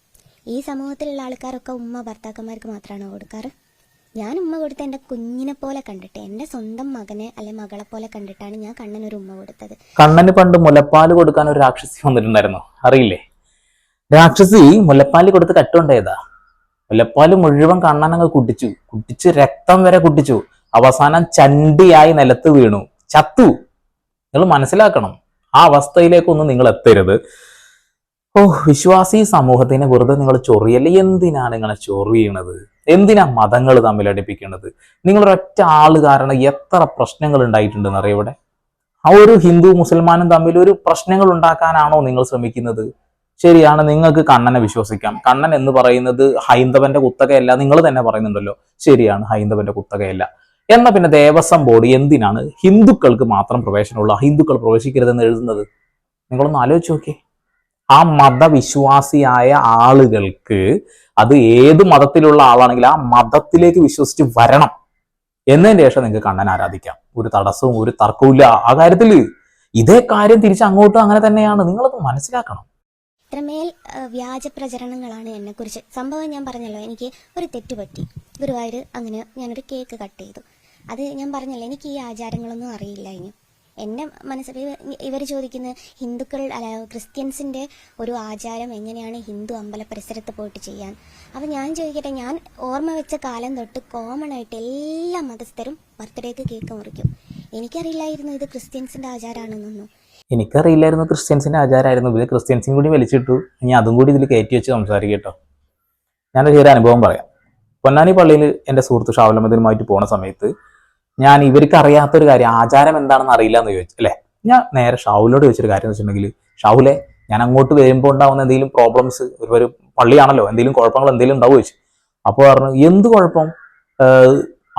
ഈ സമൂഹത്തിലുള്ള ആൾക്കാരൊക്കെ ഉമ്മ ഭർത്താക്കന്മാർക്ക് മാത്രമാണോ കൊടുക്കാറ്? ഞാൻ ഉമ്മ കൊടുത്ത എന്റെ കുഞ്ഞിനെ പോലെ കണ്ടിട്ട് എന്റെ സ്വന്തം മകനെ അല്ലെ മകളെ പോലെ കണ്ടിട്ടാണ് ഞാൻ കണ്ണൻ ഒരു ഉമ്മ കൊടുത്തത്. കണ്ണന് പണ്ട് മുലപ്പാൽ കൊടുക്കാൻ ഒരു രാക്ഷസി വന്നിട്ടുണ്ടായിരുന്നു. അറിയില്ലേ? രാക്ഷസി മുലപ്പാൽ കൊടുത്ത് കട്ടുണ്ടായതാ. മുലപ്പാൽ മുഴുവൻ കണ്ണനങ്ങ് കുട്ടിച്ചു കുട്ടിച്ച് രക്തം വരെ കുട്ടിച്ചു അവസാനം ചണ്ടിയായി നിലത്ത് വീണു. ചത്തു. നിങ്ങൾ മനസ്സിലാക്കണം. ആ അവസ്ഥയിലേക്കൊന്നും നിങ്ങൾ എത്തരുത്. ഓ വിശ്വാസി സമൂഹത്തിനെ വെറുതെ നിങ്ങൾ ചൊറിയല്ലേ? എന്തിനാണ് നിങ്ങളെ ചൊറിയണത്? എന്തിനാ മതങ്ങൾ തമ്മിൽ അടിപ്പിക്കുന്നത് നിങ്ങളൊരൊറ്റ ആൾ കാരണം എത്ര പ്രശ്നങ്ങൾ ഉണ്ടായിട്ടുണ്ടെന്ന് അറിയാം ഇവിടെ? ആ ഒരു ഹിന്ദു മുസൽമാനും തമ്മിൽ ഒരു പ്രശ്നങ്ങൾ ഉണ്ടാക്കാനാണോ നിങ്ങൾ ശ്രമിക്കുന്നത്? ശരിയാണ് നിങ്ങൾക്ക് കണ്ണനെ വിശ്വസിക്കാം. കണ്ണൻ എന്ന് പറയുന്നത് ഹൈന്ദവന്റെ കുത്തകയല്ല നിങ്ങൾ തന്നെ പറയുന്നുണ്ടല്ലോ. ശരിയാണ് ഹൈന്ദവന്റെ കുത്തകയല്ല. എന്നാൽ പിന്നെ ദേവസ്വം ബോർഡ് എന്തിനാണ് ഹിന്ദുക്കൾക്ക് മാത്രം പ്രവേശനമുള്ള ഹിന്ദുക്കൾ പ്രവേശിക്കരുതെന്ന് എഴുതുന്നത്? നിങ്ങളൊന്ന് ആലോചിച്ച് നോക്കിയേ. ആ മതവിശ്വാസിയായ ആളുകൾക്ക് അത് ഏത് മതത്തിലുള്ള ആളാണെങ്കിലും ആ മതത്തിലേക്ക് വിശ്വസിച്ച് വരണം. എന്നതിന് ശേഷം നിങ്ങൾക്ക് കണ്ണൻ ആരാധിക്കാം. ഒരു തടസ്സവും ഒരു തർക്കവും ഇല്ല ആ കാര്യത്തിൽ ഇതേ കാര്യം തിരിച്ച് അങ്ങോട്ടും അങ്ങനെ തന്നെയാണ്. നിങ്ങളത് മനസ്സിലാക്കണം. ഇത്രമേൽ വ്യാജ പ്രചരണങ്ങളാണ് എന്നെക്കുറിച്ച്. സംഭവം ഞാൻ പറഞ്ഞല്ലോ എനിക്ക് ഒരു തെറ്റ് പറ്റി ഗുരുവായൂർ അങ്ങനെ ഞാനൊരു കേക്ക് കട്ട് ചെയ്തു. അത് ഞാൻ പറഞ്ഞല്ലോ എനിക്ക് ഈ ആചാരങ്ങളൊന്നും അറിയില്ല ഇനി. എന്റെ മനസ്സിൽ ഇവർ ചോദിക്കുന്ന ഹിന്ദുക്കൾ അല്ല ഒരു ആചാരം എങ്ങനെയാണ് ഹിന്ദു അമ്പല പരിസരത്ത് പോയിട്ട് ചെയ്യാൻ? അപ്പൊ ഞാൻ ചോദിക്കട്ടെ ഞാൻ ഓർമ്മ വെച്ച കാലം തൊട്ട് കോമൺ ആയിട്ട് എല്ലാ മതസ്ഥരും ബർത്ത്ഡേക്ക് കേക്ക് മുറിക്കും. എനിക്കറിയില്ലായിരുന്നു ഇത് ക്രിസ്ത്യൻസിന്റെ ആചാരമാണെന്നൊന്നും. എനിക്കറിയില്ലായിരുന്നു ക്രിസ്ത്യൻസിന്റെ ആചാരമായിരുന്നു ഇതിൽ ക്രിസ്ത്യൻസിനും കൂടി വലിച്ചിട്ടു. ഇനി അതും കൂടി ഇതിൽ കയറ്റി വെച്ച് സംസാരിക്കും കേട്ടോ. ഞാനൊരു ചെറിയ അനുഭവം പറയാം. പൊന്നാനി പള്ളിയിൽ എന്റെ സുഹൃത്ത് ഷാവുലമദിനുമായിട്ട് പോണ സമയത്ത് ഞാൻ ഇവർക്ക് അറിയാത്തൊരു കാര്യം ആചാരം എന്താണെന്ന് അറിയില്ല എന്ന് ചോദിച്ചു അല്ലേ? ഞാൻ നേരെ ഷാഹുലിനോട് ചോദിച്ചൊരു കാര്യം എന്ന് വെച്ചിട്ടുണ്ടെങ്കിൽ ഷാവുലെ ഞാൻ അങ്ങോട്ട് വരുമ്പോൾ ഉണ്ടാവുന്ന എന്തെങ്കിലും പ്രോബ്ലംസ് ഒരു ഒരു പള്ളിയാണല്ലോ എന്തെങ്കിലും കുഴപ്പങ്ങൾ എന്തെങ്കിലും ഉണ്ടാവും ചോദിച്ചു? അപ്പോൾ പറഞ്ഞു എന്ത് കുഴപ്പം?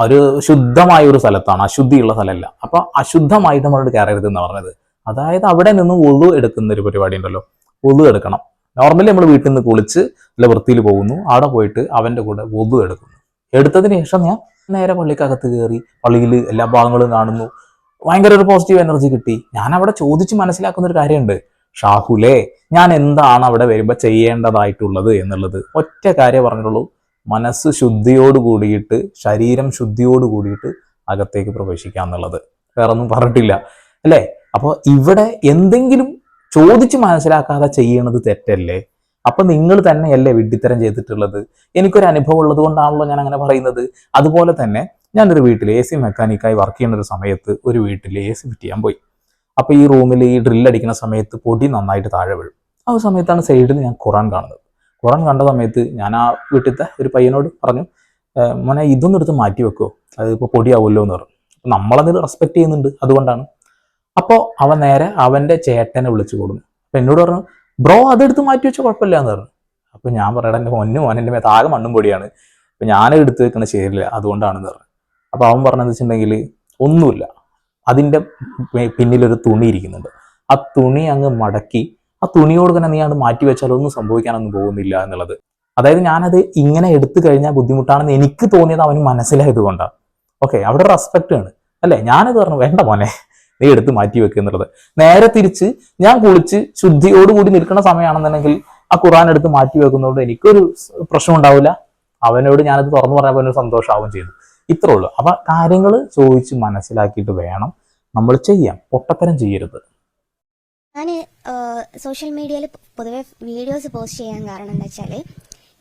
ഒരു ശുദ്ധമായ ഒരു സ്ഥലത്താണ് അശുദ്ധിയുള്ള സ്ഥലമല്ല. അപ്പോൾ അശുദ്ധമായിട്ട് നമ്മളോട് കയറരുത് എന്ന് പറഞ്ഞത്. അതായത് അവിടെ നിന്ന് ഒളു എടുക്കുന്ന ഒരു പരിപാടി ഉണ്ടല്ലോ. ഒളു എടുക്കണം. നോർമലി നമ്മൾ വീട്ടിൽ നിന്ന് കുളിച്ച് നല്ല വൃത്തിയിൽ പോകുന്നു. അവിടെ പോയിട്ട് അവന്റെ കൂടെ ഒതു എടുക്കുന്നു. എടുത്തതിന് ശേഷം ഞാൻ നേരെ പള്ളിക്കകത്ത് കയറി പള്ളിയിൽ എല്ലാ ഭാഗങ്ങളും കാണുന്നു. ഭയങ്കര ഒരു പോസിറ്റീവ് എനർജി കിട്ടി. ഞാൻ അവിടെ ചോദിച്ച് മനസ്സിലാക്കുന്ന ഒരു കാര്യമുണ്ട്. ഷാഹുലേ ഞാൻ എന്താണ് അവിടെ വരുമ്പോൾ ചെയ്യേണ്ടതായിട്ടുള്ളത് എന്നുള്ളത്. ഒറ്റ കാര്യം പറഞ്ഞിട്ടുള്ളൂ. മനസ്സ് ശുദ്ധിയോട് കൂടിയിട്ട് ശരീരം ശുദ്ധിയോട് കൂടിയിട്ട് അകത്തേക്ക് പ്രവേശിക്കുക എന്നുള്ളത് വേറൊന്നും പറഞ്ഞിട്ടില്ല. അല്ലേ? അപ്പോൾ ഇവിടെ എന്തെങ്കിലും ചോദിച്ച് മനസ്സിലാക്കാതെ ചെയ്യണത് തെറ്റല്ലേ? അപ്പൊ നിങ്ങൾ തന്നെയല്ലേ വിഡ്ഢിത്തരം ചെയ്തിട്ടുള്ളത്? എനിക്കൊരു അനുഭവം ഉള്ളത് കൊണ്ടാണല്ലോ ഞാൻ അങ്ങനെ പറയുന്നത്. അതുപോലെ തന്നെ ഞാനൊരു വീട്ടിൽ എ സി മെക്കാനിക്കായി വർക്ക് ചെയ്യുന്ന ഒരു സമയത്ത് ഒരു വീട്ടിൽ എ സി ഫിറ്റ് ചെയ്യാൻ പോയി. അപ്പൊ ഈ റൂമിൽ ഈ ഡ്രില്ല് അടിക്കുന്ന സമയത്ത് പൊടി നന്നായിട്ട് താഴെ വീഴും. ആ ഒരു സമയത്താണ് സൈഡിൽ ഞാൻ ഖുറാൻ കാണുന്നത്. ഖുറാൻ കണ്ട സമയത്ത് ഞാൻ ആ വീട്ടിലത്തെ ഒരു പയ്യനോട് പറഞ്ഞു "ഏ, മോനെ ഇതൊന്നും എടുത്ത് മാറ്റി വെക്കുമോ അത് ഇപ്പോൾ പൊടിയാവുമല്ലോ എന്ന് പറഞ്ഞു നമ്മളതിൽ റെസ്പെക്ട് ചെയ്യുന്നുണ്ട്. അതുകൊണ്ടാണ് അപ്പോൾ അവൻ നേരെ അവന്റെ ചേട്ടനെ വിളിച്ചു കൊടുക്കും അപ്പം എന്നോട് പറഞ്ഞു ബ്രോ അതെടുത്ത് മാറ്റി വെച്ചാൽ കുഴപ്പമില്ല എന്ന് പറഞ്ഞു. അപ്പം ഞാൻ പറയടാ എന്റെ പൊന്നു മോൻ എന്റെ മേത്ത് ആകെ മണ്ണും പൊടിയാണ്. അപ്പം ഞാൻ എടുത്ത് വെക്കണ ശരിയില്ല അതുകൊണ്ടാണെന്ന് പറഞ്ഞു. അപ്പോൾ അവൻ പറഞ്ഞതെന്ന് വെച്ചിട്ടുണ്ടെങ്കിൽ ഒന്നുമില്ല. അതിന്റെ പിന്നിലൊരു തുണി ഇരിക്കുന്നുണ്ട്. ആ തുണി അങ്ങ് മടക്കി ആ തുണിയോട് തന്നെ നീ അത് മാറ്റി വെച്ചാൽ ഒന്നും സംഭവിക്കാനൊന്നും പോകുന്നില്ല എന്നുള്ളത്. അതായത് ഞാനത് ഇങ്ങനെ എടുത്തു കഴിഞ്ഞാൽ ബുദ്ധിമുട്ടാണെന്ന് എനിക്ക് തോന്നിയത് അവന് മനസ്സിലായത് കൊണ്ടാണ്. ഓക്കെ അവിടെ റെസ്പെക്റ്റ് ആണ്. അല്ലേ? ഞാനത് പറഞ്ഞു വേണ്ട മോനെ നീ എടുത്ത് മാറ്റി വെക്കുക എന്നുള്ളത്. നേരെ തിരിച്ച് ഞാൻ കുളിച്ച് ശുദ്ധിയോടുകൂടി നിൽക്കുന്ന സമയമാണെന്നുണ്ടെങ്കിൽ ആ ഖുറാൻ എടുത്ത് മാറ്റി വെക്കുന്നതുകൊണ്ട് എനിക്കൊരു പ്രശ്നം ഉണ്ടാവില്ല അവനോട് ഞാനത് തുറന്നു പറയാൻ അവനൊരു സന്തോഷമാവുകയും ചെയ്തു. ഇത്രേ ഉള്ളൂ. അപ്പൊ കാര്യങ്ങൾ ചോദിച്ച് മനസ്സിലാക്കിയിട്ട് വേണം നമ്മൾ ചെയ്യാം പൊട്ടത്തരം ചെയ്യരുത്. ഞാൻ സോഷ്യൽ മീഡിയയിൽ പൊതുവെ വീഡിയോസ് പോസ്റ്റ് ചെയ്യാൻ കാരണം എന്താ വെച്ചാൽ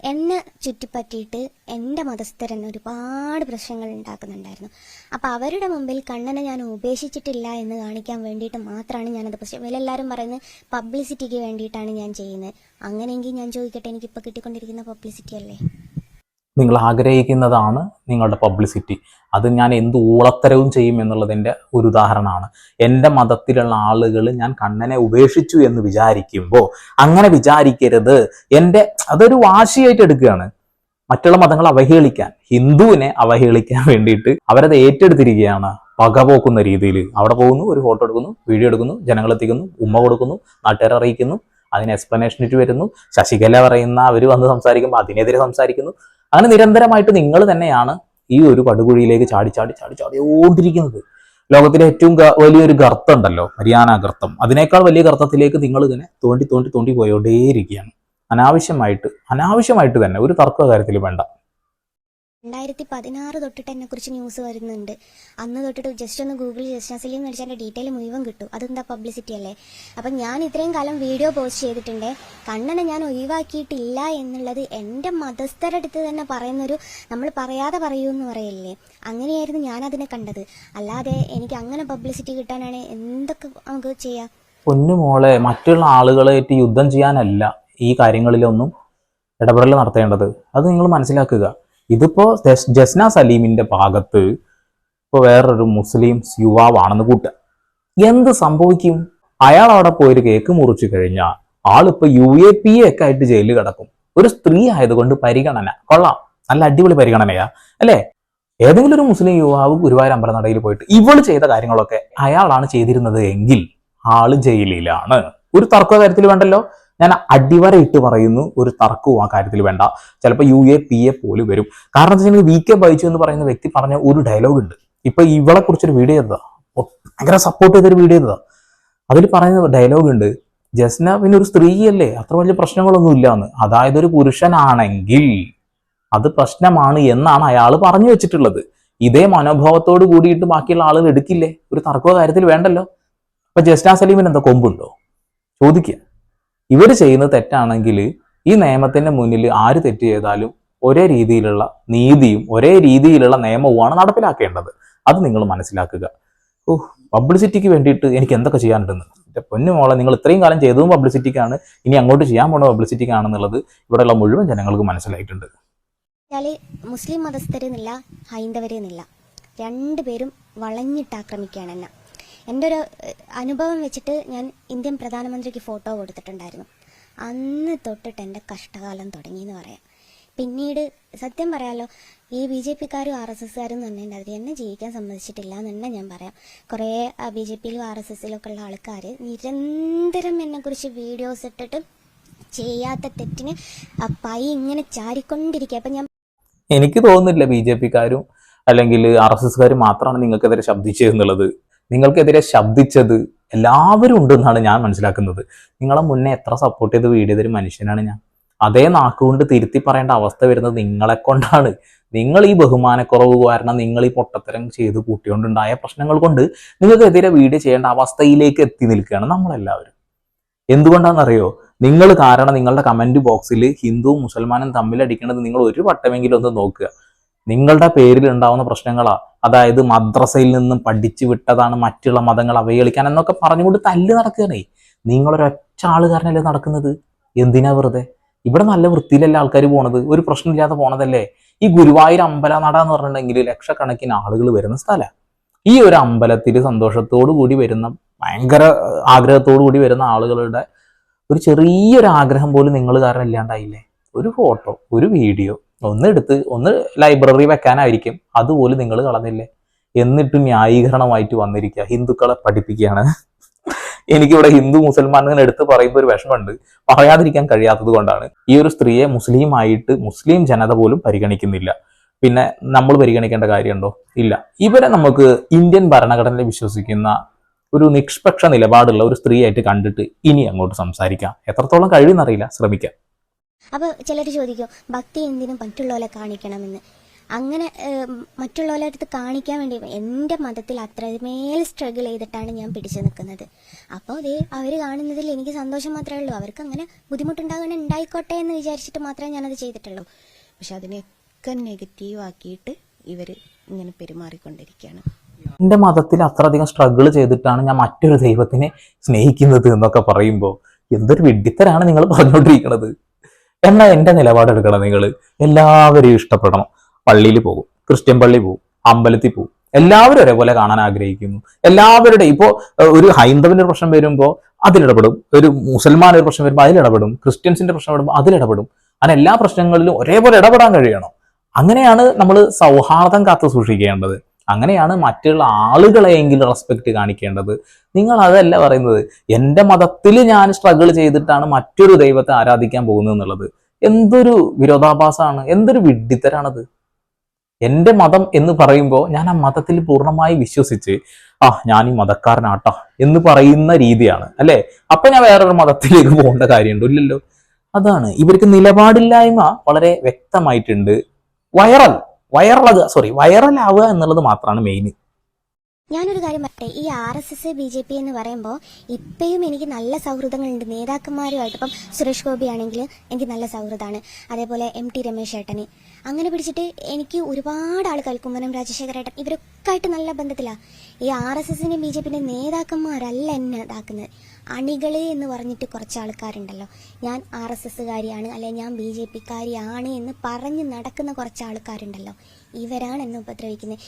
എന്നെ ചുറ്റിപ്പറ്റിയിട്ട് എന്റെ മതസ്ഥരൻ ഒരുപാട് പ്രശ്നങ്ങൾ ഉണ്ടാക്കുന്നുണ്ടായിരുന്നു. അപ്പോൾ അവരുടെ മുമ്പിൽ കണ്ണനെ ഞാൻ ഉപേക്ഷിച്ചിട്ടില്ല എന്ന് കാണിക്കാൻ വേണ്ടിയിട്ട് മാത്രമാണ് ഞാനത് പക്ഷേ ഇവരെല്ലാവരും പറയുന്നത് പബ്ലിസിറ്റിക്ക് വേണ്ടിയിട്ടാണ് ഞാൻ ചെയ്യുന്നത്. അങ്ങനെയെങ്കിൽ ഞാൻ ചോദിക്കട്ടെ എനിക്കിപ്പോൾ കിട്ടിക്കൊണ്ടിരിക്കുന്ന പബ്ലിസിറ്റി അല്ലേ? നിങ്ങൾ ആഗ്രഹിക്കുന്നതാണ് നിങ്ങളുടെ പബ്ലിസിറ്റി അത് ഞാൻ എന്ത് ഊളത്തരവും ചെയ്യും എന്നുള്ളതിന്റെ ഒരു ഉദാഹരണമാണ്. എന്റെ മതത്തിലുള്ള ആളുകൾ ഞാൻ കണ്ണനെ ഉപേക്ഷിച്ചു എന്ന് വിചാരിക്കുമ്പോൾ അങ്ങനെ വിചാരിക്കരുത്. എന്റെ അതൊരു വാശിയായിട്ട് എടുക്കുകയാണ്. മറ്റുള്ള മതങ്ങൾ അവഹേളിക്കാൻ ഹിന്ദുവിനെ അവഹേളിക്കാൻ വേണ്ടിയിട്ട് അവരത് ഏറ്റെടുത്തിരിക്കുകയാണ് പക പോക്കുന്ന രീതിയിൽ അവിടെ പോകുന്നു ഒരു ഫോട്ടോ എടുക്കുന്നു വീഡിയോ എടുക്കുന്നു ജനങ്ങളെത്തിക്കുന്നു ഉമ്മ കൊടുക്കുന്നു നാട്ടുകാരെ അറിയിക്കുന്നു അതിന് എക്സ്പ്ലനേഷൻ ഇട്ട് വരുന്നു. ശശികല പറയുന്ന അവർ വന്ന് സംസാരിക്കുമ്പോൾ അതിനെതിരെ സംസാരിക്കുന്നു. അങ്ങനെ നിരന്തരമായിട്ട് നിങ്ങൾ തന്നെയാണ് ഈ ഒരു പടുകുഴിയിലേക്ക് ചാടി ചാടി ചാടി ചാടി ചാടിയോണ്ടിരിക്കുന്നത്. ലോകത്തിലെ ഏറ്റവും വലിയൊരു ഗർത്തം ഉണ്ടല്ലോ മരിയാന ഗർത്തം. അതിനേക്കാൾ വലിയ ഗർത്തത്തിലേക്ക് നിങ്ങൾ ഇങ്ങനെ തോണ്ടി തോണ്ടി തോണ്ടി പോയോണ്ടേയിരിക്കുകയാണ്. അനാവശ്യമായിട്ട് അനാവശ്യമായിട്ട് തന്നെ ഒരു തർക്ക കാര്യത്തിൽ വേണ്ട. രണ്ടായിരത്തി പതിനാറ് തൊട്ടിട്ട് എന്നെ കുറിച്ച് ന്യൂസ് വരുന്നുണ്ട്. അന്ന് തൊട്ടിട്ട് ജസ്റ്റ് ഒന്ന് ഗൂഗിളിൽ ജസ്റ്റ് സലീം എന്ന് എന്റെ ഡീറ്റെയിൽ മുഴുവൻ കിട്ടും. അതെന്താ പബ്ലിസിറ്റി അല്ലേ? അപ്പം ഞാൻ ഇത്രയും കാലം വീഡിയോ പോസ്റ്റ് ചെയ്തിട്ടുണ്ട്. കണ്ണനെ ഞാൻ ഒഴിവാക്കിയിട്ടില്ല എന്നുള്ളത് എന്റെ മതസ്ഥരടുത്ത് തന്നെ പറയുന്നൊരു നമ്മൾ പറയാതെ പറയൂ എന്ന് പറയല്ലേ? അങ്ങനെയായിരുന്നു ഞാൻ അതിനെ കണ്ടത്. അല്ലാതെ എനിക്ക് അങ്ങനെ പബ്ലിസിറ്റി കിട്ടാനാണ് എന്തൊക്കെ നമുക്ക് ചെയ്യാം? പൊന്നു മോളെ മറ്റുള്ള ആളുകളായിട്ട് യുദ്ധം ചെയ്യാനല്ല ഈ കാര്യങ്ങളിലൊന്നും ഇടപെടൽ നടത്തേണ്ടത്. അത് നിങ്ങൾ മനസ്സിലാക്കുക. ഇതിപ്പോ ജസ്ന സലീമിന്റെ ഭാഗത്ത് ഇപ്പോൾ വേറൊരു മുസ്ലിം യുവാവാണെന്ന് കൂട്ടുക. എന്ത് സംഭവിക്കും? അയാൾ അവിടെ പോയൊരു കേക്ക് മുറിച്ചു കഴിഞ്ഞാൽ ആളിപ്പോ യു എ പി എ ഒക്കെ ആയിട്ട് ജയിലിൽ കിടക്കും. ഒരു സ്ത്രീ ആയതുകൊണ്ട് പരിഗണന. കൊള്ളാം. നല്ല അടിപൊളി പരിഗണനയാ. അല്ലേ? ഏതെങ്കിലും ഒരു മുസ്ലിം യുവാവ് ഗുരുവായൂർ അമ്പലനടയിൽ പോയിട്ട് ഇവൾ ചെയ്ത കാര്യങ്ങളൊക്കെ അയാളാണ് ചെയ്തിരുന്നത് എങ്കിൽ ആൾ ജയിലിലാണ്. ഒരു തർക്ക കാര്യത്തിൽ വേണ്ടല്ലോ? ഞാൻ അടിവരയിട്ട് പറയുന്നു ഒരു തർക്കവും ആ കാര്യത്തിൽ വേണ്ട. ചിലപ്പോൾ യു എ പി എ പോലും വരും. കാരണം എന്താ വെച്ചാൽ വി കെ ബൈജു എന്ന് പറയുന്ന വ്യക്തി പറഞ്ഞ ഒരു ഡയലോഗ് ഉണ്ട്. ഇപ്പൊ ഇവളെ കുറിച്ചൊരു വീഡിയോ ചെയ്തതാ ഭയങ്കര സപ്പോർട്ട് ചെയ്തൊരു വീഡിയോ ചെയ്തതാ അതിൽ പറയുന്ന ഡയലോഗ് ഉണ്ട്. ജസ്ന പിന്നെ ഒരു സ്ത്രീയല്ലേ? അത്ര വലിയ പ്രശ്നങ്ങളൊന്നും ഇല്ല എന്ന് അതായത് ഒരു പുരുഷനാണെങ്കിൽ അത് പ്രശ്നമാണ് എന്നാണ് അയാൾ പറഞ്ഞു വെച്ചിട്ടുള്ളത്. ഇതേ മനോഭാവത്തോട് കൂടിയിട്ട് ബാക്കിയുള്ള ആളുകൾ എടുക്കില്ലേ? ഒരു തർക്കവും കാര്യത്തിൽ വേണ്ടല്ലോ. അപ്പൊ ജസ്ന സലീമിന് എന്താ കൊമ്പുണ്ടോ? ചോദിക്കുക ഇവർ ചെയ്യുന്നത് തെറ്റാണെങ്കിൽ ഈ നിയമത്തിന്റെ മുന്നിൽ ആര് തെറ്റ് ചെയ്താലും ഒരേ രീതിയിലുള്ള നീതിയും ഒരേ രീതിയിലുള്ള നിയമവുമാണ് നടപ്പിലാക്കേണ്ടത്. അത് നിങ്ങൾ മനസ്സിലാക്കുക. ഓ പബ്ലിസിറ്റിക്ക് വേണ്ടിയിട്ട് എനിക്ക് എന്തൊക്കെ ചെയ്യാനുണ്ടെന്ന്. എന്റെ പൊന്നു മോളെ നിങ്ങൾ ഇത്രയും കാലം ചെയ്തതും പബ്ലിസിറ്റിക്കാണ് ഇനി അങ്ങോട്ട് ചെയ്യാൻ പോണ പബ്ലിസിറ്റിക്കാണെന്നുള്ളത് ഇവിടെയുള്ള മുഴുവൻ ജനങ്ങൾക്ക് മനസ്സിലായിട്ടുണ്ട്. മുസ്ലിം മതസ്ഥരെന്നില്ല ഹൈന്ദവരെന്നില്ല രണ്ടുപേരും വളഞ്ഞിട്ട് ആക്രമിക്കുകയാണ് എന്റെ ഒരു അനുഭവം വെച്ചിട്ട് ഞാൻ ഇന്ത്യൻ പ്രധാനമന്ത്രിക്ക് ഫോട്ടോ കൊടുത്തിട്ടുണ്ടായിരുന്നു. അന്ന് തൊട്ടിട്ട് എന്റെ കഷ്ടകാലം തുടങ്ങി എന്ന് പറയാം. പിന്നീട് സത്യം പറയാലോ ഈ ബി ജെ പിക്കാരും ആർ എസ് എസ്സുകാരും തന്നെ ഉണ്ട് അതിൽ എന്നെ ജീവിക്കാൻ സമ്മതിച്ചിട്ടില്ല എന്ന് തന്നെ ഞാൻ പറയാം. കുറേ ബി ജെ പിയിലും ആർ എസ് എസിലൊക്കെ ഉള്ള ആൾക്കാർ നിരന്തരം എന്നെക്കുറിച്ച് വീഡിയോസ് ഇട്ടിട്ട് ചെയ്യാത്ത തെറ്റിന് പൈ ഇങ്ങനെ ചാരിക്കൊണ്ടിരിക്കുക. അപ്പം ഞാൻ എനിക്ക് തോന്നുന്നില്ല ബി ജെ പിക്കാരും അല്ലെങ്കിൽ ആർ എസ് എസ്സുകാരും മാത്രമാണ് നിങ്ങൾക്കെതിരെ ശബ്ദിച്ചത് എന്നുള്ളത്. നിങ്ങൾക്കെതിരെ ശബ്ദിച്ചത് എല്ലാവരും ഉണ്ടെന്നാണ് ഞാൻ മനസ്സിലാക്കുന്നത്. നിങ്ങളെ മുന്നേ എത്ര സപ്പോർട്ട് ചെയ്ത് വീട് ചെയ്തൊരു മനുഷ്യനാണ് ഞാൻ. അതേ നാക്കുകൊണ്ട് തിരുത്തി പറയേണ്ട അവസ്ഥ വരുന്നത് നിങ്ങളെ കൊണ്ടാണ്. നിങ്ങൾ ഈ ബഹുമാനക്കുറവ് കാരണം നിങ്ങൾ ഈ പൊട്ടത്തരം ചെയ്ത് കൂട്ടിയോണ്ടുണ്ടായ പ്രശ്നങ്ങൾ കൊണ്ട് നിങ്ങൾക്കെതിരെ വീട് ചെയ്യേണ്ട അവസ്ഥയിലേക്ക് എത്തി നിൽക്കുകയാണ് നമ്മളെല്ലാവരും. എന്തുകൊണ്ടാണെന്നറിയോ? നിങ്ങൾ കാരണം നിങ്ങളുടെ കമന്റ് ബോക്സിൽ ഹിന്ദുവും മുസൽമാനും തമ്മിലടിക്കണത് നിങ്ങൾ ഒരു വട്ടമെങ്കിലും ഒന്ന് നോക്കുക. നിങ്ങളുടെ പേരിൽ ഉണ്ടാവുന്ന പ്രശ്നങ്ങളാ. അതായത് മദ്രസയിൽ നിന്നും പഠിച്ചു വിട്ടതാണ് മറ്റുള്ള മതങ്ങൾ അവഹേളിക്കാൻ എന്നൊക്കെ പറഞ്ഞുകൊണ്ട് തല്ല് നടക്കുകയാണേ. നിങ്ങളൊരൊറ്റ ആളുകാരനല്ലേ നടക്കുന്നത്? എന്തിനാ വെറുതെ? ഇവിടെ നല്ല വൃത്തിയിലല്ല ആൾക്കാർ പോണത്? ഒരു പ്രശ്നമില്ലാതെ പോണതല്ലേ? ഈ ഗുരുവായൂർ അമ്പലനട എന്ന് പറഞ്ഞിട്ടുണ്ടെങ്കിൽ ലക്ഷക്കണക്കിന് ആളുകൾ വരുന്ന സ്ഥലമാണ് ഈ ഒരു അമ്പലത്തിൽ സന്തോഷത്തോടു കൂടി വരുന്ന ഭയങ്കര ആഗ്രഹത്തോടു കൂടി വരുന്ന ആളുകളുടെ ഒരു ചെറിയൊരു ആഗ്രഹം പോലും നിങ്ങൾ കാരണം ഇല്ലാണ്ടായില്ലേ? ഒരു ഫോട്ടോ ഒരു വീഡിയോ ഒന്ന് എടുത്ത് ഒന്ന് ലൈബ്രറി വെക്കാനായിരിക്കും. അതുപോലും നിങ്ങൾ കളഞ്ഞില്ലേ? എന്നിട്ട് ന്യായീകരണമായിട്ട് വന്നിരിക്കുക. ഹിന്ദുക്കളെ പഠിപ്പിക്കുകയാണ്. എനിക്കിവിടെ ഹിന്ദു മുസൽമാൻ എടുത്ത് പറയുമ്പോൾ ഒരു വിഷമമുണ്ട്. പറയാതിരിക്കാൻ കഴിയാത്തത് കൊണ്ടാണ്. ഈ ഒരു സ്ത്രീയെ മുസ്ലിം ആയിട്ട് മുസ്ലിം ജനത പോലും പരിഗണിക്കുന്നില്ല. പിന്നെ നമ്മൾ പരിഗണിക്കേണ്ട കാര്യമുണ്ടോ? ഇല്ല. ഇവരെ നമുക്ക് ഇന്ത്യൻ ഭരണഘടനയിൽ വിശ്വസിക്കുന്ന ഒരു നിഷ്പക്ഷ നിലപാടുള്ള ഒരു സ്ത്രീയായിട്ട് കണ്ടിട്ട് ഇനി അങ്ങോട്ട് സംസാരിക്കാം. എത്രത്തോളം കഴിയുമെന്നറിയില്ല ശ്രമിക്കാം. അപ്പോൾ ചിലർ ചോദിക്കും ഭക്തി എന്തിനും മറ്റുള്ളവരെ കാണിക്കണമെന്ന്. അങ്ങനെ മറ്റുള്ളവരുടെ അടുത്ത് കാണിക്കാൻ വേണ്ടി എന്റെ മതത്തിൽ അത്രമേൽ സ്ട്രഗിൾ ചെയ്തിട്ടാണ് ഞാൻ പിടിച്ചു നിൽക്കുന്നത്. അപ്പോൾ അതേ അവർ കാണുന്നതിൽ എനിക്ക് സന്തോഷം മാത്രമേ ഉള്ളൂ. അവർക്ക് അങ്ങനെ ബുദ്ധിമുട്ടുണ്ടാകണ ഉണ്ടായിക്കോട്ടെ എന്ന് വിചാരിച്ചിട്ട് മാത്രമേ ഞാനത് ചെയ്തിട്ടുള്ളൂ. പക്ഷെ അതിനെയൊക്കെ നെഗറ്റീവ് ആക്കിയിട്ട് ഇവർ ഇങ്ങനെ പെരുമാറിക്കൊണ്ടിരിക്കുകയാണ്. എന്റെ മതത്തിൽ അത്രയധികം സ്ട്രഗിൾ ചെയ്തിട്ടാണ് ഞാൻ മറ്റൊരു ദൈവത്തിനെ സ്നേഹിക്കുന്നത് എന്നൊക്കെ പറയുമ്പോൾ എന്തൊരു വിഡ്ഢിത്തരാണ് നിങ്ങൾ പറഞ്ഞുകൊണ്ടിരിക്കുന്നത്. എന്നാൽ എന്റെ നിലപാടെടുക്കണം നിങ്ങൾ എല്ലാവരെയും ഇഷ്ടപ്പെടണം. പള്ളിയിൽ പോകും ക്രിസ്ത്യൻ പള്ളി പോകും അമ്പലത്തിൽ പോകും. എല്ലാവരും ഒരേപോലെ കാണാൻ ആഗ്രഹിക്കുന്നു. എല്ലാവരുടെയും ഇപ്പോൾ ഒരു ഹൈന്ദവന്റെ പ്രശ്നം വരുമ്പോൾ അതിലിടപെടും. ഒരു മുസൽമാൻ ഒരു പ്രശ്നം വരുമ്പോൾ അതിലിടപെടും. ക്രിസ്ത്യൻസിന്റെ പ്രശ്നം വരുമ്പോൾ അതിലിടപെടും. അങ്ങനെ എല്ലാ പ്രശ്നങ്ങളിലും ഒരേപോലെ ഇടപെടാൻ കഴിയണം. അങ്ങനെയാണ് നമ്മൾ സൗഹാർദ്ദം കാത്തു സൂക്ഷിക്കേണ്ടത്. അങ്ങനെയാണ് മറ്റുള്ള ആളുകളെയെങ്കിലും റെസ്പെക്റ്റ് കാണിക്കേണ്ടത്. നിങ്ങൾ അതല്ല പറയുന്നത്. എന്റെ മതത്തിൽ ഞാൻ സ്ട്രഗിൾ ചെയ്തിട്ടാണ് മറ്റൊരു ദൈവത്തെ ആരാധിക്കാൻ പോകുന്നത് എന്നുള്ളത്. എന്തൊരു വിരോധാഭാസമാണ്. എന്തൊരു വിഡ്ഢിത്തരാണത്. എന്റെ മതം എന്ന് പറയുമ്പോൾ ഞാൻ ആ മതത്തിൽ പൂർണമായി വിശ്വസിച്ച് ആ ഞാൻ ഈ മതക്കാരനാട്ടോ എന്ന് പറയുന്ന രീതിയാണ്. അല്ലേ? അപ്പൊ ഞാൻ വേറൊരു മതത്തിലേക്ക് പോകേണ്ട കാര്യമുണ്ടോ? ഇല്ലല്ലോ. അതാണ്. ഇവർക്ക് നിലപാടില്ലായ്മ വളരെ വ്യക്തമായിട്ടുണ്ട്. വൈറൽ. വൈറലാകുക സോറി വൈറലാവുക എന്നുള്ളത് മാത്രമാണ് മെയിൻ ഞാനൊരു കാര്യം പറയട്ടെ? ഈ R S S B J P എന്ന് പറയുമ്പോൾ ഇപ്പോഴും എനിക്ക് നല്ല സൗഹൃദങ്ങളുണ്ട്. നേതാക്കന്മാരുമായിട്ട് ഇപ്പം സുരേഷ് ഗോപി ആണെങ്കിൽ എനിക്ക് നല്ല സൗഹൃദമാണ് അതേപോലെ എം ടി രമേശ് ഏട്ടന്. അങ്ങനെ പിടിച്ചിട്ട് എനിക്ക് ഒരുപാട് ആൾക്കാർ കുമ്മനം രാജശേഖര ഏട്ടൻ. ഇവരൊക്കെ ആയിട്ട് നല്ല ബന്ധത്തിലാണ് ഈ ആർ എസ് എസിന്റെ ബി ജെ പിന്റെ നേതാക്കന്മാരല്ല എന്നെ ഇതാക്കുന്നത്. അണികൾ എന്ന് പറഞ്ഞിട്ട് കുറച്ച് ആൾക്കാരുണ്ടല്ലോ ഞാൻ ആർ എസ് എസ്സുകാരിയാണ് അല്ലെ ഞാൻ ബി ജെ പിക്കാരിയാണ് എന്ന് പറഞ്ഞ് നടക്കുന്ന കുറച്ച് ആൾക്കാരുണ്ടല്ലോ ഇവരാണ് എന്നെ ഉപദ്രവിക്കുന്നത്.